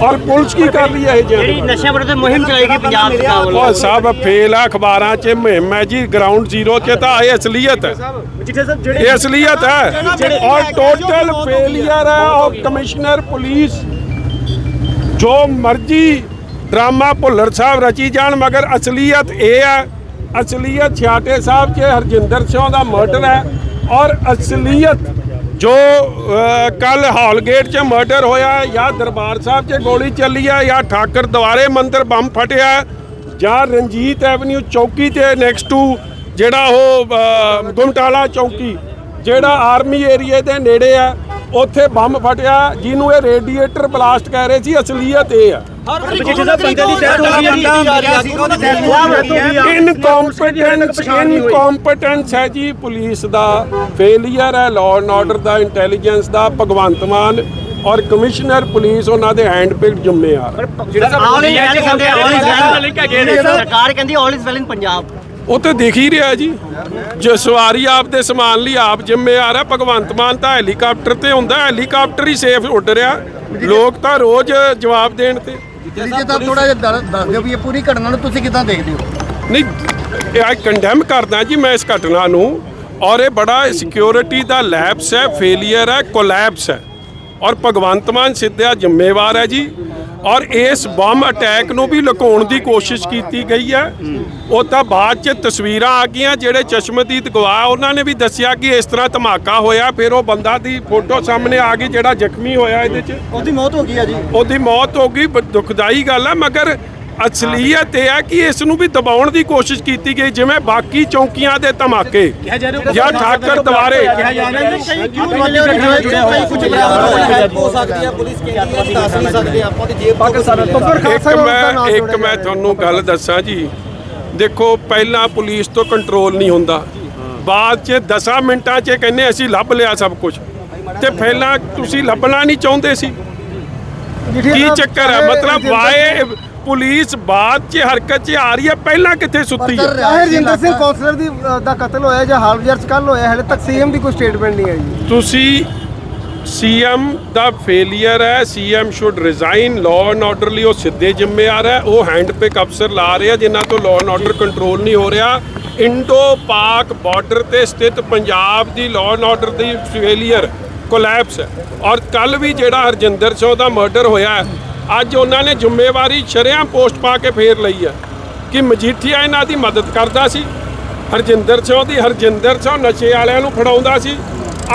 ਔਰ ਪੁਲਿਸ ਕੀ ਕਰ ਰਹੀ ਹੈ ਇਹ ਜਿਹੜੀ ਨਸ਼ਿਆਂ ਵਿਰੁੱਧ ਮੁਹਿੰਮ ਚਲਾਏਗੀ ਪੰਜਾਬ ਸਰਕਾਰ ਵੱਲੋਂ। ਉਹ ਸਭ ਫੇਲ ਆ ਅਖਬਾਰਾਂ 'ਚ ਮੁਹਿੰਮ ਹੈ ਜੀ ਗਰਾਊਂਡ ਜ਼ੀਰੋ 'ਚ ਤਾਂ ਇਹ ਅਸਲੀਅਤ ਹੈ। ਇਹ ਅਸਲੀਅਤ ਹੈ। ਔਰ ਟੋਟਲ ਫੇਲਿਅਰ ਹੈ ਔਰ ਕਮਿਸ਼ਨਰ ਪੁਲਿਸ ਜੋ ਮਰਜ਼ੀ ਡਰਾਮਾ ਭੁੱਲਰ ਸਾਹਿਬ ਰਚੀ ਜਾਣ ਮਗਰ ਅਸਲੀਅਤ ਇਹ ਹੈ ਅਸਲੀਅਤ ਛਾਟੇ ਸਾਹਿਬ 'ਚ ਹਰਜਿੰਦਰ ਸਿੰਘ ਦਾ ਮਰਡਰ ਹੈ ਔਰ ਅਸਲੀਅਤ ਜੋ ਕੱਲ ਹਾਲਗੇਟ 'ਚ ਮਰਡਰ ਹੋਇਆ ਜਾਂ ਦਰਬਾਰ ਸਾਹਿਬ 'ਚ ਗੋਲੀ ਚੱਲੀ ਹੈ ਜਾਂ ਠਾਕਰ ਦੁਆਰੇ ਮੰਦਿਰ ਬੰਬ ਫਟਿਆ ਜਾਂ ਰਣਜੀਤ ਐਵਨਿਊ ਚੌਕੀ ਤੇ ਨੈਕਸਟ ਟੂ ਜਿਹੜਾ ਉਹ ਅ, ਗੁਮਟਾਲਾ ਚੌਕੀ ਜਿਹੜਾ ਆਰਮੀ ਏਰੀਏ ਦੇ ਨੇੜੇ ਆ ਉੱਥੇ ਬੰਬ ਫਟਿਆ ਜਿਹਨੂੰ ਇਹ ਰੇਡੀਏਟਰ ਬਲਾਸਟ ਕਹਿ ਰਹੇ ਸੀ ਅਸਲੀਅਤ ਇਹ ਆ। ਇਨਕੰਪੀਟੈਂਸ ਹੈ ਜੀ ਪੁਲਿਸ ਦਾ ਫੇਲਿਅਰ ਹੈ ਲਾਅ ਐਂਡ ਆਰਡਰ ਦਾ ਇੰਟੈਲੀਜੈਂਸ ਦਾ ਭਗਵੰਤ ਮਾਨ ਔਰ ਕਮਿਸ਼ਨਰ ਪੁਲਿਸ ਉਹਨਾਂ ਦੇ ਹੈਂਡ ਪਿਕਡ ਜ਼ਿੰਮੇਵਾਰ ਸਰਕਾਰ ਕਹਿੰਦੀ all is well in Punjab ਉਹ ਤੇ ਦਿਖ ਹੀ ਰਿਹਾ ਜੀ ਜੋ ਸਵਾਰੀ ਆਪ ਦੇ ਸਮਾਨ ਲਈ ਆਪ ਜ਼ਿੰਮੇਵਾਰ ਹੈ ਭਗਵੰਤ ਮਾਨ ਤਾਂ ਹੈਲੀਕਾਪਟਰ ਤੇ ਹੁੰਦਾ ਹੈਲੀਕਾਪਟਰ ਹੀ ਸੇਫ ਉੱਡ ਰਿਹਾ ਲੋਕ ਤਾਂ ਰੋਜ਼ ਜਵਾਬ ਦੇਣ ਤੇ ਜੀ ਤਾਂ ਥੋੜਾ ਜਿਹਾ ਦਰ- ਦੱਸ ਦਿਓ ਵੀ ਇਹ ਪੂਰੀ ਘਟਨਾ ਨੂੰ ਤੁਸੀਂ ਕਿਦਾਂ ਦੇਖਦੇ ਹੋ? ਨਹੀਂ ਇਹ ਆ ਕੰਡੈਮ ਕਰਦਾ ਜੀ ਮੈਂ ਇਸ ਘਟਨਾ ਨੂੰ ਔਰ ਇਹ ਬੜਾ ਸਿਕਿਉਰਿਟੀ ਦਾ ਲੈਪਸ ਹੈ ਫੇਲਿਅਰ ਹੈ ਕੋਲੈਪਸ ਹੈ। ਔਰ ਭਗਵੰਤ ਮਾਨ ਸਿੱਧਾ ਜ਼ਿੰਮੇਵਾਰ ਹੈ ਜੀ। ਔਰ ਇਸ ਬੰਬ ਅਟੈਕ ਨੂੰ ਵੀ ਲੁਕਾਉਣ ਦੀ ਕੋਸ਼ਿਸ਼ ਕੀਤੀ ਗਈ ਹੈ। ਉਹ ਤਾਂ ਬਾਅਦ ਚ ਤਸਵੀਰਾਂ ਆ ਗਈਆਂ ਜਿਹੜੇ ਚਸ਼ਮਦੀਦ ਗਵਾਹ ਉਹਨਾਂ ਨੇ ਵੀ ਦੱਸਿਆ ਕਿ ਇਸ ਤਰ੍ਹਾਂ ਧਮਾਕਾ ਹੋਇਆ। ਫਿਰ ਉਹ ਬੰਦਾ ਦੀ ਫੋਟੋ ਸਾਹਮਣੇ ਆ ਗਈ ਜਿਹੜਾ ਜ਼ਖਮੀ ਹੋਇਆ ਇਹਦੇ ਚ। ਉਹਦੀ ਮੌਤ ਹੋ ਗਈ ਆ ਜੀ। ਉਹਦੀ ਮੌਤ ਹੋ ਗਈ ਦੁਖਦਾਈ ਗੱਲ ਹੈ ਮਗਰ ਅਸਲੀਅਤ ਇਹ ਹੈ ਕਿ ਇਸ ਨੂੰ ਵੀ ਦਬਾਉਣ ਦੀ ਕੋਸ਼ਿਸ਼ ਕੀਤੀ ਗਈ ਜਿਵੇਂ ਬਾਕੀ ਚੌਕੀਆਂ ਦੇ ਧਮਾਕੇ। ਜਾਂ ਠਾਕਰ ਦੁਆਰੇ। ਮੈਂ ਇੱਕ ਮੈਂ ਤੁਹਾਨੂੰ ਗੱਲ ਦੱਸਾਂ ਜੀ। ਦੇਖੋ ਪਹਿਲਾਂ ਪੁਲਿਸ ਤੋਂ ਕੰਟਰੋਲ ਨਹੀਂ ਹੁੰਦਾ। ਬਾਅਦ 'ਚ 10 ਮਿੰਟਾਂ 'ਚ ਕਹਿੰਦੇ ਅਸੀਂ ਲੱਭ ਲਿਆ ਸਭ ਕੁਝ ਤੇ ਪਹਿਲਾਂ ਤੁਸੀਂ ਲੱਭਣਾ ਨਹੀਂ ਚਾਹੁੰਦੇ ਸੀ। ਕੀ ਚੱਕਰ ਹੈ? ਮਤਲਬ ਵਾਏ ਪੁਲਿਸ ਬਾਅਦ 'ਚ ਹਰਕਤ 'ਚ ਆ ਰਹੀ ਹੈ ਪਹਿਲਾਂ ਕਿੱਥੇ ਸੁੱਤੀ ਹੈ? ਹਰਜਿੰਦਰ ਸਿੰਘ ਕੌਂਸਲਰ ਦੀ ਦਾ ਕਤਲ ਹੋਇਆ ਜਾਂ ਹਾਲ ਚ ਕੱਲ ਹੋਇਆ ਹਲੇ ਤੱਕ ਸੀਐਮ ਦੀ ਕੋਈ ਸਟੇਟਮੈਂਟ ਨਹੀਂ ਆਈ। ਤੁਸੀਂ ਸੀਐਮ ਦਾ ਫੇਲਿਅਰ ਹੈ CM should resign law and order ਲਈ ਉਹ ਸਿੱਧੇ ਜ਼ਿੰਮੇਵਾਰ ਹੈ ਉਹ ਹੈਂਡ ਪਿਕ ਅਫਸਰ ਲਾ ਰਿਹਾ ਜਿਨ੍ਹਾਂ ਤੋਂ ਲਾਅ ਐਂਡ ਆਰਡਰ ਕੰਟਰੋਲ ਨਹੀਂ ਹੋ ਰਿਹਾ। ਇੰਡੋ ਪਾਕ ਬਾਰਡਰ ਤੇ ਸਥਿਤ ਪੰਜਾਬ ਦੀ ਲਾਅ ਐਂਡ ਆਰਡਰ ਦੀ ਫੇਲਿਅਰ ਕੋਲੈਪਸ ਹੈ। ਔਰ ਕੱਲ ਵੀ ਜਿਹੜਾ ਹਰਜਿੰਦਰ ਸਿੰਘ ਦਾ ਮਰਡਰ ਹੋਇਆ ਹੈ, ਅੱਜ ਉਹਨਾਂ ਨੇ ਜ਼ਿੰਮੇਵਾਰੀ ਸ਼ਰੇਆਮ ਪੋਸਟ ਪਾ ਕੇ ਫੇਰ ਲਈ ਹੈ ਕਿ ਮਜੀਠੀਆ ਇਹਨਾਂ ਦੀ ਮਦਦ ਕਰਦਾ ਸੀ ਹਰਜਿੰਦਰ ਸਿੰਘ ਦੀ ਹਰਜਿੰਦਰ ਸਿੰਘ ਨਸ਼ੇ ਵਾਲਿਆਂ ਨੂੰ ਫੜਾਉਂਦਾ ਸੀ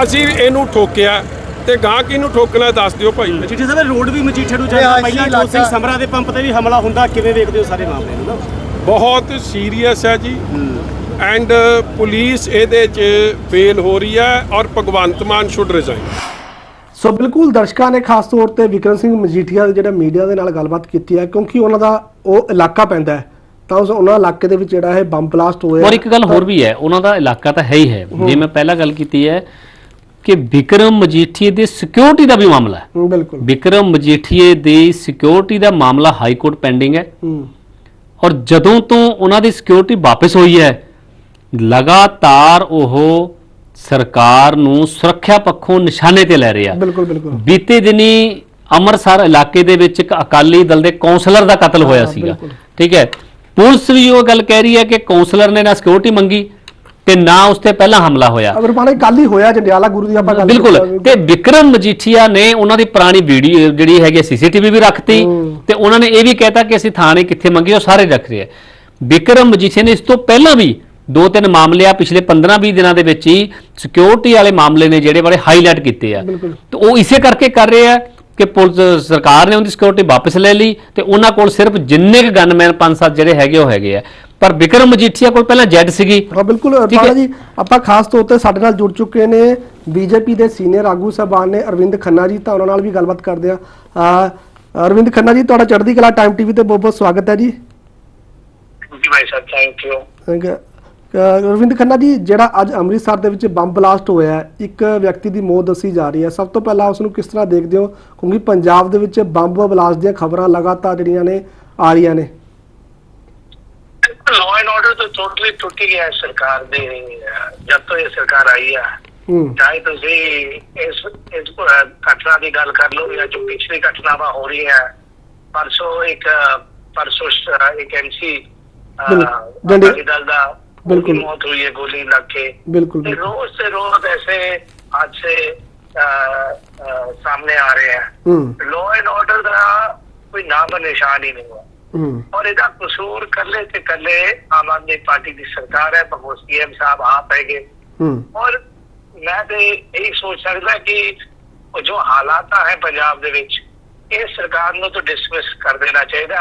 ਅਸੀਂ ਇਹਨੂੰ ਠੋਕਿਆ ਤੇ ਗਾਂ ਕਿਹਨੂੰ ਠੋਕਣਾ ਦੱਸ ਦਿਓ ਭਾਈ। ਜਿੱਥੇ ਸਭ ਰੋਡ ਵੀ ਮਜੀਠੇ ਨੂੰ ਜਾਂਦਾ ਪਹਿਲਾਂ ਜੋਤ ਸਿੰਘ ਸਮਰਾ ਦੇ ਪੰਪ ਤੇ ਵੀ ਹਮਲਾ ਹੁੰਦਾ ਕਿਵੇਂ ਵੇਖਦੇ ਹੋ ਸਾਰੇ ਮਾਮਲੇ ਨੂੰ ਨਾ? ਬਹੁਤ ਸੀਰੀਅਸ ਹੈ ਜੀ। ਐਂਡ ਪੁਲਿਸ ਇਹਦੇ 'ਚ ਫੇਲ ਹੋ ਰਹੀ ਹੈ ਔਰ Bhagwant Mann should resign so ਬਿਲਕੁਲ ਦਰਸ਼ਕਾਂ ਨੇ ਖਾਸ ਤੌਰ ਤੇ ਵਿਕਰਮ ਸਿੰਘ ਮਜੀਠੀਆ ਦੇ ਜਿਹੜਾ ਮੀਡੀਆ ਦੇ ਨਾਲ ਗੱਲਬਾਤ ਕੀਤੀ ਹੈ ਕਿਉਂਕਿ ਉਹਨਾਂ ਦਾ ਉਹ ਇਲਾਕਾ ਪੈਂਦਾ ਹੈ। ਤਾਂ ਉਸ ਉਹਨਾਂ ਇਲਾਕੇ ਦੇ ਵਿੱਚ ਜਿਹੜਾ ਇਹ ਬੰਬ ਬਲਾਸਟ ਹੋਇਆ ਔਰ ਇੱਕ ਗੱਲ ਹੋਰ ਵੀ ਹੈ ਉਹਨਾਂ ਦਾ ਇਲਾਕਾ ਤਾਂ ਹੈ ਹੀ ਹੈ। ਜੇ ਮੈਂ ਪਹਿਲਾਂ ਗੱਲ ਕੀਤੀ ਹੈ ਕਿ ਵਿਕਰਮ ਮਜੀਠੀਏ ਦੇ ਸਿਕਿਉਰਿਟੀ ਦਾ ਵੀ ਮਾਮਲਾ ਹੈ। ਬਿਲਕੁਲ। ਵਿਕਰਮ ਮਜੀਠੀਏ ਦੀ ਸਿਕਿਉਰਿਟੀ ਦਾ ਮਾਮਲਾ ਹਾਈ ਕੋਰਟ ਪੈਂਡਿੰਗ ਹੈ। ਹੂੰ। ਔਰ ਜਦੋਂ ਤੋਂ ਉਹਨਾਂ ਦੀ ਸਿਕਿਉਰਿਟੀ ਵਾਪਸ ਹੋਈ ਹੈ ਲਗਾਤਾਰ ਉਹ ਸਰਕਾਰ ਨੂੰ ਸੁਰੱਖਿਆ ਪੱਖੋਂ ਨਿਸ਼ਾਨੇ ਤੇ ਲੈ ਰਿਹਾ। ਬਿਲਕੁਲ ਬਿਲਕੁਲ। ਬੀਤੇ ਦਿਨੀ ਅੰਮ੍ਰਿਤਸਰ ਇਲਾਕੇ ਦੇ ਵਿੱਚ ਇੱਕ ਅਕਾਲੀ ਦਲ ਦੇ ਕੌਂਸਲਰ ਦਾ ਕਤਲ ਹੋਇਆ ਸੀਗਾ। ਠੀਕ ਹੈ? ਪੁਲਿਸ ਵੀ ਉਹ ਗੱਲ ਕਹਿ ਰਹੀ ਹੈ ਕਿ ਕੌਂਸਲਰ ਨੇ ਨਾ ਸਿਕਿਉਰਿਟੀ ਮੰਗੀ ਤੇ ਨਾ ਉਸ ਤੇ ਪਹਿਲਾਂ ਹਮਲਾ ਹੋਇਆ। ਅਗਰ ਪਾਣੇ ਕੱਲ ਹੀ ਹੋਇਆ ਜੰਡਿਆਲਾ ਗੁਰੂ ਦੀ ਆਪਾਂ ਗੱਲ ਬਿਲਕੁਲ। ਤੇ ਵਿਕਰਮ ਮਜੀਠੀਆ ਨੇ ਉਹਨਾਂ ਦੀ ਪੁਰਾਣੀ ਵੀਡੀਓ ਜਿਹੜੀ ਹੈਗੀ ਸੀਸੀਟੀਵੀ ਵੀ ਰੱਖਤੀ। ਤੇ ਉਹਨਾਂ ਨੇ ਇਹ ਵੀ ਕਹਿਤਾ ਕਿ ਅਸੀਂ ਥਾਣੇ ਕਿੱਥੇ ਮੰਗੇ ਉਹ ਸਾਰੇ ਰੱਖ ਰਹੇ ਆ। ਵਿਕਰਮ ਮਜੀਠੀਆ ਨੇ ਇਸ ਤੋਂ ਪਹਿਲਾਂ ਵੀ ਦੋ ਤਿੰਨ ਮਾਮਲੇ ਆ ਪਿਛਲੇ 15-20 ਦਿਨਾਂ ਦੇ ਵਿੱਚ ਹੀ ਸਿਕਿਉਰਿਟੀ ਵਾਲੇ ਮਾਮਲੇ ਨੇ ਜਿਹੜੇ ਬੜੇ ਹਾਈਲਾਈਟ ਕੀਤੇ ਆ। ਬਿਲਕੁਲ। ਤੇ ਉਹ ਇਸੇ ਕਰਕੇ ਕਰ ਰਹੇ ਆ ਕਿ ਪੁਲਿਸ ਸਰਕਾਰ ਨੇ ਉਹਦੀ ਸਿਕਿਉਰਿਟੀ ਵਾਪਸ ਲੈ ਲਈ ਤੇ ਉਹਨਾਂ ਕੋਲ ਸਿਰਫ ਜਿੰਨੇ ਕੁ ਗਨਮੈਨ ਪੰਜ ਸੱਤ ਜਿਹੜੇ ਹੈਗੇ ਉਹ ਹੈਗੇ ਆ। ਪਰ ਵਿਕਰਮ ਮਜੀਠੀਆ ਕੋਲ ਪਹਿਲਾਂ ਜੈਡ ਸੀਗੀ। ਹਾਂ ਬਿਲਕੁਲ ਠੀਕ ਹੈ। ਪਾਲਾ ਜੀ ਆਪਾਂ ਖਾਸ ਤੌਰ ਤੇ ਸਾਡੇ ਨਾਲ ਜੁੜ ਚੁੱਕੇ ਨੇ। ਬੀਜੇਪੀ ਦੇ ਸੀਨੀਅਰ ਆਗੂ ਸਾਹਿਬਾਨ ਨੇ ਅਰਵਿੰਦ ਖੰਨਾ ਜੀ ਤਾਂ ਉਹਨਾਂ ਨਾਲ ਵੀ ਗੱਲਬਾਤ ਕਰਦੇ ਆ। ਅਰਵਿੰਦ ਖੰਨਾ ਜੀ ਤੁਹਾਡਾ ਚੜ੍ਹਦੀ ਕਲਾ ਟਾਈਮ ਟੀਵੀ ਤੇ ਬਹੁਤ ਬਹੁਤ ਸਵਾਗਤ ਹੈ ਜੀ। ਜੀ ਭਾਈ ਸਾਹਿਬ thank you thank you. Arvind Khanna ji ਜਿਹੜਾ ਅੱਜ ਅੰਮ੍ਰਿਤਸਰ ਦੇ ਵਿੱਚ ਬੰਬ ਬਲਾਸਟ ਹੋਇਆ ਹੈ, ਇੱਕ ਵਿਅਕਤੀ ਦੀ ਮੌਤ ਦੱਸੀ ਜਾ ਰਹੀ ਹੈ। ਸਭ ਤੋਂ ਪਹਿਲਾਂ ਉਸ ਨੂੰ ਕਿਸ ਤਰ੍ਹਾਂ ਦੇਖਦੇ ਹੋ? ਕਿਉਂਕਿ ਪੰਜਾਬ ਦੇ ਵਿੱਚ ਬੰਬ ਬਲਾਸਟ ਦੀਆਂ ਖਬਰਾਂ ਲਗਾਤਾਰ ਜਿਹੜੀਆਂ ਨੇ ਆ ਰਹੀਆਂ ਨੇ। ਲਾਅ ਐਂਡ ਆਰਡਰ ਤਾਂ ਟੋਟਲੀ ਟੁੱਟ ਗਿਆ ਹੈ ਸਰਕਾਰ ਦੇ ਜਦ ਤੋਂ ਇਹ ਸਰਕਾਰ ਆਈ ਹੈ ਹੂੰ। ਚਾਹੇ ਤੁਸੀਂ ਇਸ ਇਸ ਘਟਨਾ ਦੀ ਗੱਲ ਕਰ ਲਓ ਜਾਂ ਜੋ ਪਿਛਲੀ ਘਟਨਾਵਾਂ ਹੋ ਰਹੀ ਹੈ ਪਰਸੋਂ ਇੱਕ ਪਰਸੋਂ ਇੱਕ ਐਮਸੀ ਦਲ ਦਾ बिल्कुल मौत हुई है गोली लग के बिल्कुल रोज से रोज ऐसे हादसे सामने आ रहे हैं लॉ एंड ऑर्डर का कोई नाम निशान ही नहीं हुआ ਔਰ ਇਹਦਾ ਕਸੂਰ ਕੱਲੇ ਤੇ ਕੱਲੇ ਆਮ ਆਦਮੀ ਪਾਰਟੀ ਦੀ ਸਰਕਾਰ ਹੈ ਭਗਵਤ ਸੀਐਮ ਸਾਹਿਬ ਆਪ ਹੈਗੇ। ਔਰ ਮੈਂ ਤੇ ਇਹ ਸੋਚ ਸਕਦਾ ਕਿ ਜੋ ਹਾਲਾਤਾਂ ਹੈ ਪੰਜਾਬ ਦੇ ਵਿੱਚ ਇਹ ਸਰਕਾਰ ਨੂੰ ਤਾਂ ਡਿਸਮਿਸ ਕਰ ਦੇਣਾ ਚਾਹੀਦਾ।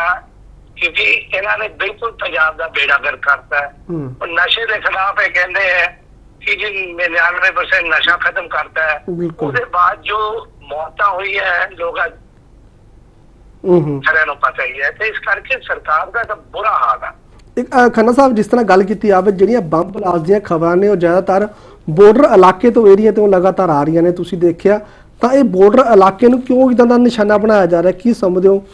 ਕਿਉਂਕਿ ਇਹਨਾਂ ਨੇ ਬਿਲਕੁਲ ਪੰਜਾਬ ਦਾ ਬੇੜਾ ਗਰਕ ਕਰਤਾ ਹੈ। ਹੂੰ। ਉਹ ਨਸ਼ੇ ਦੇ ਖਿਲਾਫ ਇਹ ਕਹਿੰਦੇ ਹੈ ਕਿ ਜੀ 99% ਨਸ਼ਾ ਖਤਮ ਕਰਤਾ ਹੈ। ਬਿਲਕੁਲ। ਉਹਦੇ ਬਾਅਦ ਜੋ ਮੌਤਾਂ ਹੋਈ ਹੈ ਲੋਕਾਂ ਹੂੰ ਹੂੰ। ਸਾਰਿਆਂ ਨੂੰ ਪਤਾ ਹੀ ਹੈ। ਤੇ ਇਸ ਕਰਕੇ ਸਰਕਾਰ ਦਾ ਤਾਂ ਬੁਰਾ ਹਾਲ ਹੈ। ਇੱਕ ਅ, ਖੰਨਾ ਸਾਹਿਬ ਜਿਸ ਤਰ੍ਹਾਂ ਗੱਲ ਕੀਤੀ ਜਾਵੇ ਜਿਹੜੀਆਂ ਬੰਬ ਬਲਾਸਟ ਦੀਆਂ ਖਬਰਾਂ ਨੇ ਉਹ ਜ਼ਿਆਦਾਤਰ ਬਾਰਡਰ ਇਲਾਕੇ ਤੋਂ ਏਰੀਆ ਤੋਂ ਲਗਾਤਾਰ ਆ ਰਹੀਆਂ ਨੇ। ਤੁਸੀਂ ਦੇਖਿਆ ਤਾਂ ਇਹ ਬਾਰਡਰ ਇਲਾਕੇ ਨੂੰ ਕਿਉਂ ਇਦਾਂ ਦਾ ਨਿਸ਼ਾਨਾ ਬਣਾਇਆ ਜਾ ਰਿਹਾ? ਕੀ ਸਮਝਦੇ ਹੋ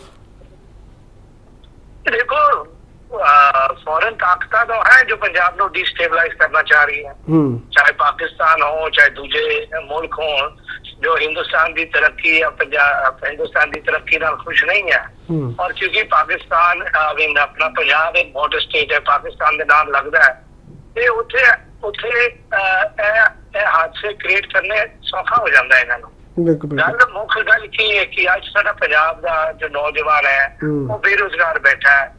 ਦੇਖੋ ਫੋਰਨ ਤਾਕਤਾਂ ਤਾਂ ਹੈ ਜੋ ਪੰਜਾਬ ਨੂੰ ਡੀਸਟੇਬਲਾਈਜ਼ ਕਰਨਾ ਚਾਹ ਰਹੀ ਹੈ। ਹੂੰ। ਚਾਹੇ ਪਾਕਿਸਤਾਨ ਹੋ ਚਾਹੇ ਦੂਜੇ ਮੁਲਕ ਹੋਣ ਜੋ ਹਿੰਦੁਸਤਾਨ ਦੀ ਤਰੱਕੀ ਜਾਂ ਪੰਜਾਬ ਹਿੰਦੁਸਤਾਨ ਦੀ ਤਰੱਕੀ ਨਾਲ ਖੁਸ਼ ਨਹੀਂ ਹੈ। ਔਰ ਕਿਉਂਕਿ ਪਾਕਿਸਤਾਨ ਮੀਨ ਆਪਣਾ ਪੰਜਾਬ ਇੱਕ ਬਾਰਡਰ ਸਟੇਟ ਹੈ ਪਾਕਿਸਤਾਨ ਦੇ ਨਾਲ ਲੱਗਦਾ ਹੈ। ਤੇ ਉੱਥੇ ਉੱਥੇ ਇਹ ਇਹ ਹਾਦਸੇ ਕ੍ਰੀਏਟ ਕਰਨੇ ਸੌਖਾ ਹੋ ਜਾਂਦਾ ਹੈ ਇਹਨਾਂ ਨੂੰ। ਗੱਲ ਮੁੱਖ ਗੱਲ ਕੀ ਹੈ ਕਿ ਅੱਜ ਸਾਡਾ ਪੰਜਾਬ ਦਾ ਜੋ ਨੌਜਵਾਨ ਹੂੰ। ਉਹ ਬੇਰੁਜ਼ਗਾਰ ਬੈਠਾ ਹੈ।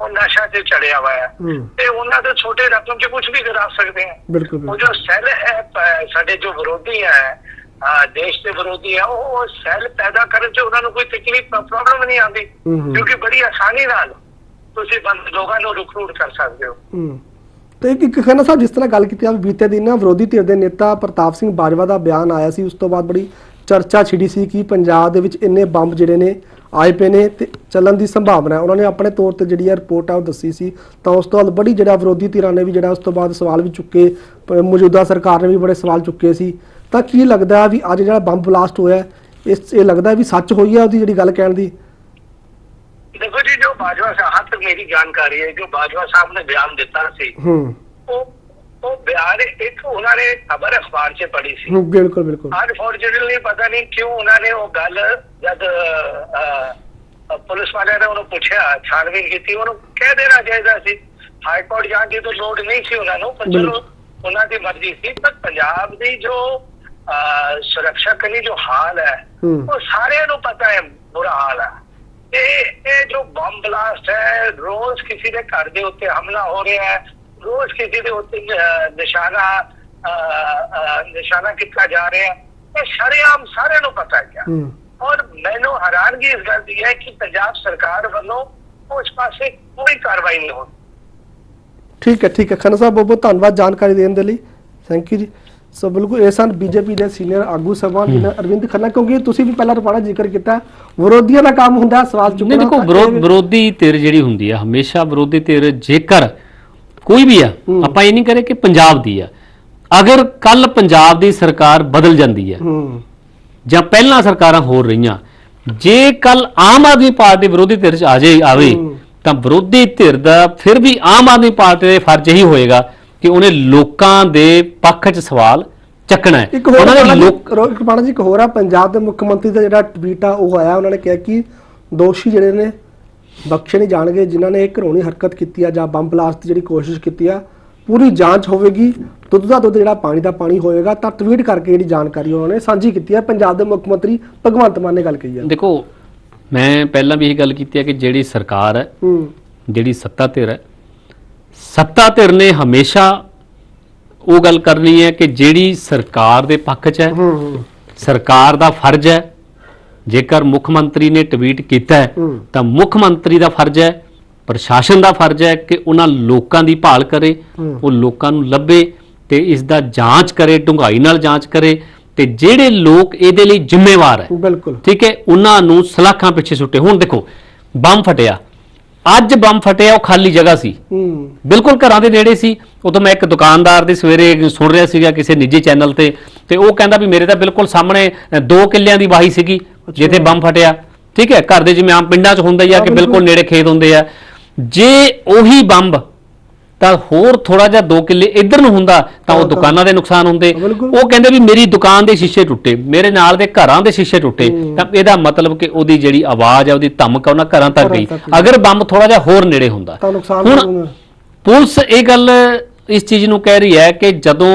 ਉਹ ਨਸ਼ਾ ਤੇ ਚੜਿਆ ਹੋਇਆ ਹੈ। ਤੇ ਉਹਨਾਂ ਦੇ ਛੋਟੇ ਰਕਮ 'ਚ ਕੁਝ ਵੀ ਕਰਾ ਸਕਦੇ ਹੈ। ਉਹ ਸੈੱਲ ਹੈ ਪ- ਸਾਡੇ ਜੋ ਵਿਰੋਧੀ ਹੈ ਅਹ ਦੇਸ਼ ਦੇ ਵਿਰੋਧੀ ਹੈ ਉਹ ਸੈੱਲ ਪੈਦਾ ਕਰਨ 'ਚ ਉਹਨਾਂ ਨੂੰ ਕੋਈ ਤਕਲੀਫ ਪ੍ਰੋਬਲਮ ਨਹੀਂ ਆਉਂਦੀ। ਕਿਉਂਕਿ ਬੜੀ ਆਸਾਨੀ ਨਾਲ ਤੁਸੀਂ ਬੰਦ ਲੋਕਾਂ ਨੂੰ ਰਿਕਰੂਟ ਕਰ ਸਕਦੇ ਹੋ। ਤੇ ਇੱਕ ਇੱਕ ਖੰਨਾ ਸਾਹਿਬ ਜਿਸ ਤਰ੍ਹਾਂ ਗੱਲ ਕੀਤੀ ਆ ਬੀਤੇ ਦਿਨ ਨਾ ਵਿਰੋਧੀ ਧਿਰ ਦੇ ਨੇਤਾ ਪ੍ਰਤਾਪ ਸਿੰਘ ਬਾਜਵਾ ਦਾ ਬਿਆਨ ਆਇਆ ਸੀ ਉਸ ਤੋਂ ਬਾਅਦ ਬੜੀ ਚਰਚਾ ਛਿੜੀ ਸੀ ਕਿ ਪੰਜਾਬ ਦੇ ਵਿੱਚ ਇੰਨੇ ਬੰਬ ਜਿਹੜੇ ਨੇ ਆਏ ਪਏ ਨੇ ਤੇ ਚੱਲਣ ਦੀ ਸੰਭਾਵਨਾ ਹੈ। ਉਹਨਾਂ ਨੇ ਆਪਣੇ ਤੌਰ ਤੇ ਜਿਹੜੀ ਆ ਰਿਪੋਰਟ ਆ ਉਹ ਦੱਸੀ ਸੀ। ਤਾਂ ਉਸ ਤੋਂ ਬਾਅਦ ਬੜੀ ਜਿਹੜਾ ਵਿਰੋਧੀ ਧਿਰਾਂ ਨੇ ਵੀ ਜਿਹੜਾ ਉਸ ਤੋਂ ਬਾਅਦ ਸਵਾਲ ਵੀ ਚੁੱਕੇ ਮੌਜੂਦਾ ਸਰਕਾਰ ਨੇ ਵੀ ਬੜੇ ਸਵਾਲ ਚੁੱਕੇ ਸੀ। ਤਾਂ ਕੀ ਲੱਗਦਾ ਵੀ ਅੱਜ ਜਿਹੜਾ ਬੰਬ ਬਲਾਸਟ ਹੋਇਆ ਇਸ ਇਹ ਲੱਗਦਾ ਵੀ ਸੱਚ ਹੋਈ ਹੈ ਉਹਦੀ ਜਿਹੜੀ ਗੱਲ ਕਹਿਣ ਦੀ? ਦੇਖੋ ਜੀ ਜੋ ਬਾਜਵਾ ਸਾਹਿਬ ਹੱਥ ਮੇਰੀ ਜਾਣਕਾਰੀ ਹੈ। ਜੋ ਬਾਜਵਾ ਸਾਹਿਬ ਨੇ ਬਿਆਨ ਦਿੱਤਾ ਸੀ ਹੂੰ। ਉਹ ਬਿਆਨ ਇੱਕ ਉਹਨਾਂ ਨੇ ਖਬਰ ਅਖਬਾਰ 'ਚ ਪੜ੍ਹੀ ਸੀ ਬਿਲਕੁਲ ਬਿਲਕੁਲ ਅਨਫੋਰਚੂਨਟਲੀ ਪਤਾ ਨਹੀਂ ਕਿਉਂ ਉਹਨਾਂ ਨੇ ਉਹ ਗੱਲ ਜਦ ਪੁਲਿਸ ਵਾਲਿਆਂ ਨੇ ਉਹਨੂੰ ਪੁੱਛਿਆ ਛਾਣਬੀਨ ਕੀਤੀ ਉਹਨੂੰ ਕਹਿ ਦੇਣਾ ਚਾਹੀਦਾ ਸੀ ਹਾਈ ਕੋਰਟ ਜਾਣ ਦੀ ਤਾਂ ਲੋੜ ਨਹੀਂ ਸੀ ਉਹਨਾਂ ਨੂੰ ਪਰ। ਉਹਨਾਂ ਦੀ ਮਰਜ਼ੀ ਸੀ ਪਰ ਪੰਜਾਬ ਦੀ ਜੋ ਸੁਰੱਖਿਆ ਕਲੀ ਜੋ ਹਾਲ ਹੈ ਹੂੰ ਉਹ ਸਾਰਿਆਂ ਨੂੰ ਪਤਾ ਹੈ ਬੁਰਾ ਹਾਲ ਹੈ ਇਹ ਇਹ ਜੋ ਬੰਬ ਬਲਾਸਟ ਹੈ ਰੋਜ਼ ਕਿਸੇ ਦੇ ਘਰ ਦੇ ਉੱਤੇ ਹਮਲਾ ਹੋ ਰਿਹਾ ਹੈ ਰੋਜ਼ ਕਿਸੇ ਦੇ ਉੱਤੇ ਨਿਸ਼ਾਨਾ ਨਿਸ਼ਾਨਾ ਕੀਤਾ ਜਾ ਰਿਹਾ ਹੈ ਇਹ ਸ਼ਰੇਆਮ ਸਾਰਿਆਂ ਨੂੰ ਪਤਾ ਹੈ ਹੂੰ। ਔਰ ਮੈਨੂੰ ਹੈਰਾਨਗੀ ਇਸ ਗੱਲ ਦੀ ਹੈ ਕਿ ਪੰਜਾਬ ਸਰਕਾਰ ਵੱਲੋਂ ਉਸ ਪਾਸੇ ਕੋਈ ਕਾਰਵਾਈ ਨਹੀਂ ਹੋਈ। ਠੀਕ ਹੈ ਠੀਕ ਹੈ। ਖੰਨਾ ਸਾਹਿਬ ਬਹੁਤ ਬਹੁਤ ਧੰਨਵਾਦ ਜਾਣਕਾਰੀ ਦੇਣ ਦੇ ਲਈ। ਥੈਂਕ ਯੂ ਜੀ। ਸੋ ਬਿਲਕੁਲ ਇਹ ਸਨ ਬੀਜੇਪੀ ਦੇ ਸੀਨੀਅਰ ਆਗੂ ਸਭਾ ਅਰਵਿੰਦ ਖੰਨਾ ਕਿਉਂਕਿ ਤੁਸੀਂ ਵੀ ਪਹਿਲਾਂ ਰਪਾੜਾ ਜ਼ਿਕਰ ਕੀਤਾ ਵਿਰੋਧੀਆਂ ਦਾ ਕੰਮ ਹੁੰਦਾ ਹੈ ਸਵਾਲ ਚੁੱਕਣਾ ਨਹੀਂ ਦੇਖੋ ਵਿਰੋਧੀ ਧਿਰ ਜਿਹੜੀ ਹੁੰਦੀ ਆ ਹਮੇਸ਼ਾ ਵਿਰੋਧੀ ਧਿਰ ਜੇਕਰ ਕੋਈ ਵੀ ਆ ਆਪਾਂ ਇਹ ਨਹੀਂ ਕਰੇ ਕਿ ਪੰਜਾਬ ਦੀ ਆ। ਅਗਰ ਕੱਲ ਪੰਜਾਬ ਦੀ ਸਰਕਾਰ ਬਦਲ ਜਾਂਦੀ ਹੈ। ਜਾਂ ਪਹਿਲਾਂ ਸਰਕਾਰਾਂ ਹੋਰ ਰਹੀਆਂ ਜੇ ਕੱਲ ਆਮ ਆਦਮੀ ਪਾਰਟੀ ਵਿਰੋਧੀ ਧਿਰ 'ਚ ਆ ਜਾਏ ਆਵੇ ਤਾਂ ਵਿਰੋਧੀ ਧਿਰ ਦਾ ਫਿਰ ਵੀ ਆਮ ਆਦਮੀ ਪਾਰਟੀ ਦੇ ਫਰਜ਼ ਹੀ ਹੋਏਗਾ ਕਿ ਉਹਨੇ ਲੋਕਾਂ ਦੇ ਪੱਖ 'ਚ ਸਵਾਲ ਚੱਕਣਾ ਹੈ। ਉਹਨਾਂ ਜੀ ਲੋਕ ਪਾਣਾ ਜੀ ਇੱਕ ਹੋਰ ਆ ਪੰਜਾਬ ਦੇ ਮੁੱਖ ਮੰਤਰੀ ਦਾ ਜਿਹੜਾ ਟਵੀਟ ਆ ਉਹ ਆਇਆ ਉਹਨਾਂ ਨੇ ਕਿਹਾ ਕਿ ਦੋਸ਼ੀ ਜਿਹੜੇ ਨੇ ਬਖਸ਼ੇ ਨਹੀਂ ਜਾਣਗੇ ਜਿਨ੍ਹਾਂ ਨੇ ਇਹ ਘਰੋਣੀ ਹਰਕਤ ਕੀਤੀ ਆ ਜਾਂ ਬੰਬ ਬਲਾਸਟ ਦੀ ਜਿਹੜੀ ਕੋਸ਼ਿਸ਼ ਕੀਤੀ ਆ ਪੂਰੀ ਜਾਂਚ ਹੋਵੇਗੀ ਦੁੱਧ ਦਾ ਦੁੱਧ ਜਿਹੜਾ ਪਾਣੀ ਦਾ ਪਾਣੀ ਹੋਏਗਾ ਤਾਂ ਟਵੀਟ ਕਰਕੇ ਜਿਹੜੀ ਜਾਣਕਾਰੀ ਉਹਨਾਂ ਨੇ ਸਾਂਝੀ ਕੀਤੀ ਆ। ਪੰਜਾਬ ਦੇ ਮੁੱਖ ਮੰਤਰੀ ਭਗਵੰਤ ਮਾਨ ਨੇ ਗੱਲ ਕਹੀ ਆ। ਦੇਖੋ ਮੈਂ ਪਹਿਲਾਂ ਵੀ ਇਹ ਗੱਲ ਕੀਤੀ ਹੈ ਕਿ ਜਿਹੜੀ ਸਰਕਾਰ ਹੈ ਹੂੰ। ਜਿਹੜੀ ਸੱਤਾ ਧਿਰ ਹੈ ਸੱਤਾ ਧਿਰ ਨੇ ਹਮੇਸ਼ਾ ਉਹ ਗੱਲ ਕਰਨੀ ਹੈ ਕਿ ਜਿਹੜੀ ਸਰਕਾਰ ਦੇ ਪੱਖ 'ਚ ਹੈ ਹੂੰ ਹੂੰ। ਸਰਕਾਰ ਦਾ ਫਰਜ਼ ਹੈ ਜੇਕਰ ਮੁੱਖ ਮੰਤਰੀ ਨੇ ਟਵੀਟ ਕੀਤਾ ਹੈ। ਤਾਂ ਮੁੱਖ ਮੰਤਰੀ ਦਾ ਫਰਜ਼ ਹੈ ਪ੍ਰਸ਼ਾਸਨ ਦਾ ਫਰਜ਼ ਹੈ ਕਿ ਉਹਨਾਂ ਲੋਕਾਂ ਦੀ ਭਾਲ ਕਰੇ। ਉਹ ਲੋਕਾਂ ਨੂੰ ਲੱਭੇ ਤੇ ਇਸ ਦਾ ਜਾਂਚ ਕਰੇ ਡੂੰਘਾਈ ਨਾਲ ਜਾਂਚ ਕਰੇ ਤੇ ਜਿਹੜੇ ਲੋਕ ਇਹਦੇ ਲਈ ਜ਼ਿੰਮੇਵਾਰ ਹੈ ਬਿਲਕੁਲ। ਠੀਕ ਹੈ ਉਹਨਾਂ ਨੂੰ ਸਲਾਖਾਂ ਪਿੱਛੇ ਸੁੱਟੇ। ਹੁਣ ਦੇਖੋ ਬੰਬ ਫਟਿਆ। ਅੱਜ ਬੰਬ ਫਟਿਆ ਉਹ ਖਾਲੀ ਜਗ੍ਹਾ ਸੀ। ਬਿਲਕੁਲ ਘਰਾਂ ਦੇ ਨੇੜੇ ਸੀ। ਉਦੋਂ ਮੈਂ ਇੱਕ ਦੁਕਾਨਦਾਰ ਦੇ ਸਵੇਰੇ ਸੁਣ ਰਿਹਾ ਸੀਗਾ ਕਿਸੇ ਨਿੱਜੀ ਚੈਨਲ ਤੇ ਤੇ ਉਹ ਕਹਿੰਦਾ ਵੀ ਮੇਰੇ ਤਾਂ ਬਿਲਕੁਲ ਸਾਹਮਣੇ 2 ਕਿੱਲਿਆਂ ਦੀ ਵਾਹੀ ਸੀਗੀ। ਜਿੱਥੇ ਬੰਬ ਫਟਿਆ ਠੀਕ ਹੈ ਘਰ ਦੇ ਜਿਵੇਂ ਆਮ ਪਿੰਡਾਂ 'ਚ ਹੁੰਦਾ ਹੀ ਆ ਕਿ ਬਿਲਕੁਲ। ਨੇੜੇ ਖੇਤ ਹੁੰਦੇ ਆ ਜੇ ਉਹੀ ਬੰਬ ਤਾਂ ਹੋਰ ਥੋੜਾ ਜਿਹਾ 2 ਕਿੱਲੇ ਇੱਧਰ ਨੂੰ ਹੁੰਦਾ ਤਾਂ ਉਹ ਦੁਕਾਨਾਂ ਦੇ ਨੁਕਸਾਨ ਹੁੰਦੇ। ਉਹ ਕਹਿੰਦੇ ਵੀ ਮੇਰੀ ਦੁਕਾਨ ਦੇ ਸ਼ੀਸ਼ੇ ਟੁੱਟੇ ਮੇਰੇ ਨਾਲ ਦੇ ਘਰਾਂ ਦੇ ਸ਼ੀਸ਼ੇ ਟੁੱਟੇ ਤਾਂ ਇਹਦਾ ਮਤਲਬ ਕਿ ਉਹਦੀ ਜਿਹੜੀ ਆਵਾਜ਼ ਹੈ ਉਹਦੀ ਧਮਕ ਆ ਉਹਨਾਂ ਘਰਾਂ ਤੱਕ ਗਈ। ਅਗਰ ਬੰਬ ਥੋੜਾ ਜਿਹਾ ਹੋਰ ਨੇੜੇ ਹੁੰਦਾ ਹੁਣ। ਪੁਲਿਸ ਇਹ ਗੱਲ ਇਸ ਚੀਜ਼ ਨੂੰ ਕਹਿ ਰਹੀ ਹੈ ਕਿ ਜਦੋਂ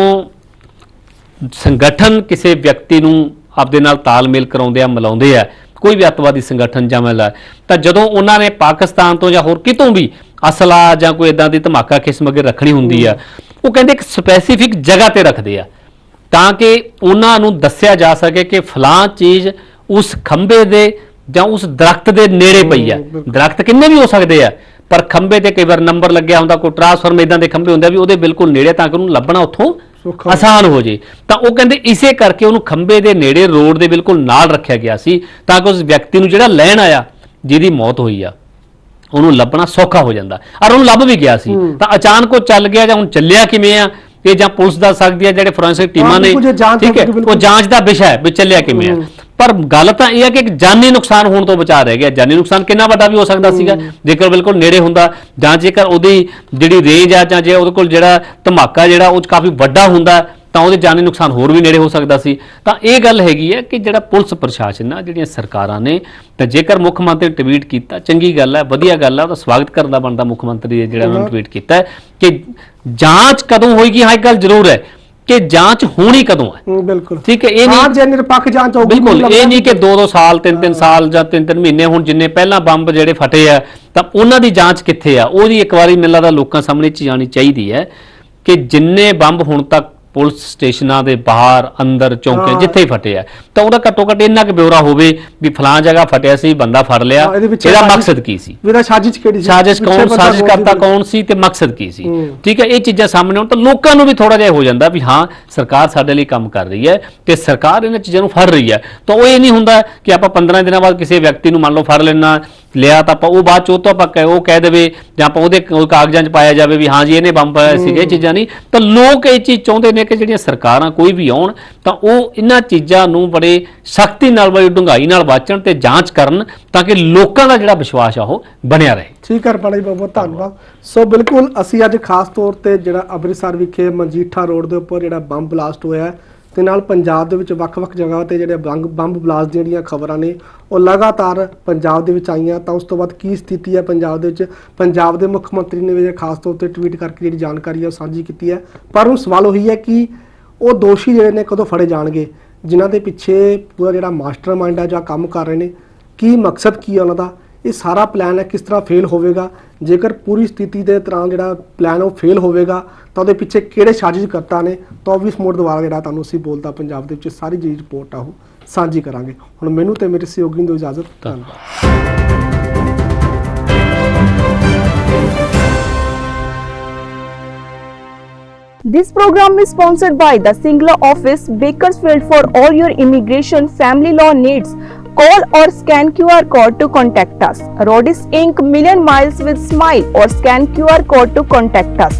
ਸੰਗਠਨ ਕਿਸੇ ਵਿਅਕਤੀ ਨੂੰ ਆਪਦੇ ਨਾਲ ਤਾਲਮੇਲ ਕਰਾਉਂਦੇ ਆ ਮਿਲਾਉਂਦੇ ਆ ਕੋਈ ਵੀ ਅੱਤਵਾਦੀ ਸੰਗਠਨ ਜਾਂ ਮਿਲਾ ਤਾਂ ਜਦੋਂ ਉਹਨਾਂ ਨੇ ਪਾਕਿਸਤਾਨ ਤੋਂ ਜਾਂ ਹੋਰ ਕਿਤੋਂ ਵੀ ਅਸਲਾ ਜਾਂ ਕੋਈ ਇਦਾਂ ਦੀ ਧਮਾਕਾ ਕਿਸਮ ਅਗੇ ਰੱਖਣੀ ਹੁੰਦੀ ਆ ਉਹ ਕਹਿੰਦੇ ਇੱਕ ਸਪੈਸੀਫਿਕ ਜਗ੍ਹਾ ਤੇ ਰੱਖਦੇ ਆ ਤਾਂ ਕਿ ਉਹਨਾਂ ਨੂੰ ਦੱਸਿਆ ਜਾ ਸਕੇ ਕਿ ਫਲਾਂ ਚੀਜ਼ ਉਸ ਖੰਬੇ ਦੇ ਜਾਂ ਉਸ ਦਰਖਤ ਦੇ ਨੇੜੇ ਪਈ ਆ। ਦਰਖਤ ਕਿੰਨੇ ਵੀ ਹੋ ਸਕਦੇ ਆ ਪਰ ਖੰਬੇ ਤੇ ਕਈ ਵਾਰ ਨੰਬਰ ਲੱਗਿਆ ਹੁੰਦਾ ਕੋਈ ਟਰਾਂਸਫਾਰਮ ਇਦਾਂ ਦੇ ਖੰਬੇ ਹੁੰਦੇ ਆ ਵੀ ਉਹਦੇ ਬਿਲਕੁਲ ਨੇੜੇ ਤਾਂ ਕਿ ਉਹਨੂੰ ਲੱਭਣਾ ਉੱਥੋਂ ਸੌਖਾ। ਆਸਾਨ ਹੋ ਜੇ। ਤਾਂ ਉਹ ਕਹਿੰਦੇ ਇਸੇ ਕਰਕੇ ਉਹਨੂੰ ਖੰਬੇ ਦੇ ਨੇੜੇ ਰੋਡ ਦੇ ਬਿਲਕੁਲ ਨਾਲ ਰੱਖਿਆ ਗਿਆ ਸੀ ਤਾਂ ਕਿ ਉਸ ਵਿਅਕਤੀ ਨੂੰ ਜਿਹੜਾ ਲੈਣ ਆਇਆ ਜਿਹਦੀ ਮੌਤ ਹੋਈ ਆ ਉਹਨੂੰ ਲੱਭਣਾ ਸੌਖਾ ਹੋ ਜਾਂਦਾ। ਔਰ ਉਹਨੂੰ ਲੱਭ ਵੀ ਗਿਆ ਸੀ। ਤਾਂ ਅਚਾਨਕ ਉਹ ਚੱਲ ਗਿਆ ਜਾਂ ਹੁਣ ਚੱਲਿਆ ਕਿਵੇਂ ਆ ਇਹ ਜਾਂ ਪੁਲਿਸ ਦੱਸ ਸਕਦੀ ਹੈ ਜਿਹੜੇ ਫੋਰੈਂਸਿਕ ਟੀਮਾਂ ਨੇ? ਠੀਕ ਹੈ। ਉਹ ਜਾਂਚ ਦਾ ਵਿਸ਼ਾ ਹੈ ਵੀ ਚੱਲਿਆ ਕਿਵੇਂ ਆ। ਪਰ ਗੱਲ ਤਾਂ ਇਹ ਹੈ ਕਿ ਇੱਕ ਜਾਨੀ ਨੁਕਸਾਨ ਹੋਣ ਤੋਂ ਬਚਾ ਰਹਿ ਗਿਆ। ਜਾਨੀ ਨੁਕਸਾਨ ਕਿੰਨਾ ਵੱਡਾ ਵੀ ਹੋ ਸਕਦਾ ਸੀਗਾ? ਜੇਕਰ ਬਿਲਕੁਲ ਨੇੜੇ ਹੁੰਦਾ ਜਾਂ ਜੇਕਰ ਉਹਦੀ ਜਿਹੜੀ ਰੇਂਜ ਆ ਜਾਂ ਜੇ ਉਹਦੇ ਕੋਲ ਜਿਹੜਾ ਧਮਾਕਾ ਜਿਹੜਾ ਉਹ 'ਚ ਕਾਫੀ ਵੱਡਾ ਹੁੰਦਾ ਤਾਂ ਉਹਦੇ ਜਾਨੀ ਨੁਕਸਾਨ ਹੋਰ ਵੀ ਨੇੜੇ ਹੋ ਸਕਦਾ ਸੀ। ਤਾਂ ਇਹ ਗੱਲ ਹੈਗੀ ਹੈ ਕਿ ਜਿਹੜਾ ਪੁਲਿਸ ਪ੍ਰਸ਼ਾਸਨ ਆ ਜਿਹੜੀਆਂ ਸਰਕਾਰਾਂ ਨੇ ਤਾਂ ਜੇਕਰ ਮੁੱਖ ਮੰਤਰੀ ਟਵੀਟ ਕੀਤਾ ਚੰਗੀ ਗੱਲ ਹੈ ਵਧੀਆ ਗੱਲ ਹੈ ਉਹਦਾ ਸਵਾਗਤ ਕਰਨ ਦਾ ਬਣਦਾ ਮੁੱਖ ਮੰਤਰੀ ਜਿਹੜਾ ਉਹਨਾਂ ਟਵੀਟ ਕੀਤਾ ਕਿ ਜਾਂਚ ਕਦੋਂ ਹੋਏਗੀ? ਹਾਂ ਇੱਕ ਗੱਲ ਜ਼ਰੂਰ ਹੈ। ਕਿ ਜਾਂਚ ਹੋਣੀ ਕਦੋਂ ਹੈ? ਹੂੰ, ਬਿਲਕੁਲ। ਠੀਕ ਹੈ ਇਹ ਹਾਂ ਨਹੀਂ ਜੇ ਨਿਰਪੱਖ ਜਾਂਚ ਹੋਊਗੀ ਬਿਲਕੁਲ ਇਹ ਨਹੀਂ ਕਿ 2-2 ਸਾਲ 3-3 ਸਾਲ ਜਾਂ 3-3 ਮਹੀਨੇ ਹੁਣ ਜਿੰਨੇ ਪਹਿਲਾਂ ਬੰਬ ਜਿਹੜੇ ਫਟੇ ਆ ਤਾਂ ਉਹਨਾਂ ਦੀ ਜਾਂਚ ਕਿੱਥੇ ਆ? ਉਹਦੀ ਇੱਕ ਵਾਰੀ ਮੈਨੂੰ ਲੱਗਦਾ ਲੋਕਾਂ ਸਾਹਮਣੇ ਚ ਜਾਣੀ ਚਾਹੀਦੀ ਹੈ ਕਿ ਜਿੰਨੇ ਬੰਬ ਹੁਣ ਤੱਕ ਪੁਲਿਸ ਸਟੇਸ਼ਨਾਂ ਦੇ ਬਾਹਰ ਅੰਦਰ ਚੌਂਕੇ। ਜਿੱਥੇ ਹੀ ਫਟੇ ਆ। ਤਾਂ ਉਹਦਾ ਘੱਟੋ ਘੱਟ ਇੰਨਾ ਕੁ ਬਿਉਰਾ ਹੋਵੇ ਵੀ ਫਲਾਂ ਜਗ੍ਹਾ ਫਟਿਆ ਸੀ ਬੰਦਾ ਫੜ ਲਿਆ। ਇਹਦੇ ਇਹਦਾ ਮਕਸਦ ਕੀ ਸੀ? ਵੀਰਾ ਸਾਜ਼ਿਸ਼ ਕਿਹੜੀ ਸੀ? ਸਾਜ਼ਿਸ਼ ਕੌਣ? ਸਾਜ਼ਿਸ਼ ਸੀ? ਕਰਤਾ ਕੌਣ ਸੀ ਤੇ ਮਕਸਦ ਕੀ ਸੀ। ਠੀਕ ਹੈ ਇਹ ਚੀਜ਼ਾਂ ਸਾਹਮਣੇ ਆਉਣ ਤਾਂ ਲੋਕਾਂ ਨੂੰ ਵੀ ਥੋੜਾ ਜਿਹਾ ਹੋ ਜਾਂਦਾ ਵੀ ਹਾਂ ਸਰਕਾਰ ਸਾਡੇ ਲਈ ਕੰਮ ਕਰ ਰਹੀ ਹੈ ਤੇ ਸਰਕਾਰ ਇਹਨਾਂ ਚੀਜ਼ਾਂ ਨੂੰ ਫੜ ਰਹੀ ਹੈ। ਤਾਂ ਉਹ ਇਹ ਨਹੀਂ ਹੁੰਦਾ ਕਿ ਆਪਾਂ 15 ਦਿਨਾਂ ਬਾਅਦ ਕਿਸੇ ਵਿਅਕਤੀ ਨੂੰ ਮੰਨ ਲਓ ਫੜ ਲੈਣਾ ਲਿਆ ਤਾਂ ਆਪਾਂ ਉਹ ਬਾਅਦ ਚ ਉਹ ਤੋਂ ਆਪਾਂ ਉਹ ਕਹਿ ਦੇਵੇ ਜਾਂ ਆਪਾਂ ਉਹਦੇ ਕਾਗਜ਼ਾਂ 'ਚ ਪਾਇਆ ਜਾਵੇ ਵੀ ਹਾਂ ਜੀ ਇਹਨੇ ਬੰਬ ਪਾਇਆ ਸੀਗਾ ਇਹ ਚੀਜ਼ਾਂ ਨਹੀਂ। ਤਾਂ ਲੋਕ ਇਹ ਚੀਜ਼ ਚਾਹੁੰਦੇ ਨੇ ਕਿ ਜਿਹੜੀਆਂ ਸਰਕਾਰਾਂ ਕੋਈ ਵੀ ਆਉਣ, ਤਾਂ ਉਹ ਇਹਨਾਂ ਚੀਜ਼ਾਂ ਨੂੰ ਬੜੇ ਸਖਤੀ ਨਾਲ, ਬੜੀ ਡੂੰਘਾਈ ਨਾਲ ਵਾਚਣ ਤੇ ਜਾਂਚ ਕਰਨ ਤਾਂ ਕਿ ਲੋਕਾਂ ਦਾ ਜਿਹੜਾ ਵਿਸ਼ਵਾਸ ਆ ਉਹ ਬਣਿਆ ਰਹੇ। ਠੀਕ ਹੈ ਰਪਾਲਾ ਬਹੁਤ ਬਹੁਤ ਧੰਨਵਾਦ। ਸੋ ਬਿਲਕੁਲ ਅਸੀਂ ਅੱਜ ਖਾਸ ਤੌਰ ਤੇ ਜਿਹੜਾ ਅੰਮ੍ਰਿਤਸਰ ਵਿਖੇ ਮਨਜੀਠਾ ਰੋਡ ਦੇ ਉੱਪਰ ਜਿਹੜਾ ਬੰਬ ਬਲਾਸਟ ਹੋਇਆ ਤੇ ਨਾਲ ਪੰਜਾਬ ਦੇ ਵਿੱਚ ਵੱਖ-ਵੱਖ ਜਗ੍ਹਾ ਤੇ ਜਿਹੜੇ ਬੰਬ ਬੰਬ ਬਲਾਸਟ ਦੀਆਂ ਜਿਹੜੀਆਂ ਖਬਰਾਂ ਨੇ, ਉਹ ਲਗਾਤਾਰ ਪੰਜਾਬ ਦੇ ਵਿੱਚ ਆਈਆਂ। ਤਾਂ ਉਸ ਤੋਂ ਬਾਅਦ ਕੀ ਸਥਿਤੀ ਹੈ ਪੰਜਾਬ ਦੇ ਵਿੱਚ? ਪੰਜਾਬ ਦੇ ਮੁੱਖ ਮੰਤਰੀ ਨੇ ਵੀ ਖਾਸ ਤੌਰ ਤੇ ਟਵੀਟ ਕਰਕੇ ਜਿਹੜੀ ਜਾਣਕਾਰੀ ਹੈ ਉਹ ਸਾਂਝੀ ਕੀਤੀ ਹੈ। ਪਰ ਹੁਣ ਸਵਾਲ ਉਹੀ ਹੈ ਕਿ ਉਹ ਦੋਸ਼ੀ ਜਿਹੜੇ ਨੇ ਕਦੋਂ ਫੜੇ ਜਾਣਗੇ? ਜਿਨ੍ਹਾਂ ਦੇ ਪਿੱਛੇ ਪੂਰਾ ਜਿਹੜਾ ਮਾਸਟਰਮਾਈਂਡ ਹੈ ਜਾਂ ਕੰਮ ਕਰ ਰਹੇ ਨੇ, ਕੀ ਮਕਸਦ ਕੀ ਹੈ ਉਹਨਾਂ ਦਾ? ਇਹ ਸਾਰਾ ਪਲਾਨ ਹੈ ਕਿਸ ਤਰ੍ਹਾਂ ਫੇਲ ਹੋਵੇਗਾ? ਜੇਕਰ ਪੂਰੀ ਸਥਿਤੀ ਦੇ ਦੌਰਾਨ ਜਿਹੜਾ ਪਲਾਨ ਉਹ ਫੇਲ ਹੋਵੇਗਾ ਤਾਂ ਉਹਦੇ ਪਿੱਛੇ ਕਿਹੜੇ ਸਾਜ਼ਿਸ਼ ਕਰਤਾ ਨੇ ਤਾਂ ਉਹ ਵੀ ਇਸ ਮੋੜ ਦੁਆਰਾ ਜਿਹੜਾ ਤੁਹਾਨੂੰ ਅਸੀਂ ਬੋਲਦਾ ਪੰਜਾਬ ਦੇ ਵਿੱਚ ਸਾਰੀ ਜਿਹੜੀ ਰਿਪੋਰਟ ਆ ਉਹ ਸਾਂਝੀ ਕਰਾਂਗੇ ਹੁਣ ਮੈਨੂੰ ਤੇ ਮੇਰੇ ਸਹਿਯੋਗੀ ਨੂੰ ਦਿਓ ਇਜਾਜ਼ਤ ਧੰਨਵਾਦ This program is sponsored by the Singla office, Bakersfield for all your immigration family law needs. Call or scan QR code to contact us. Rodis Inc. Million Miles with Smile or scan QR code to contact us.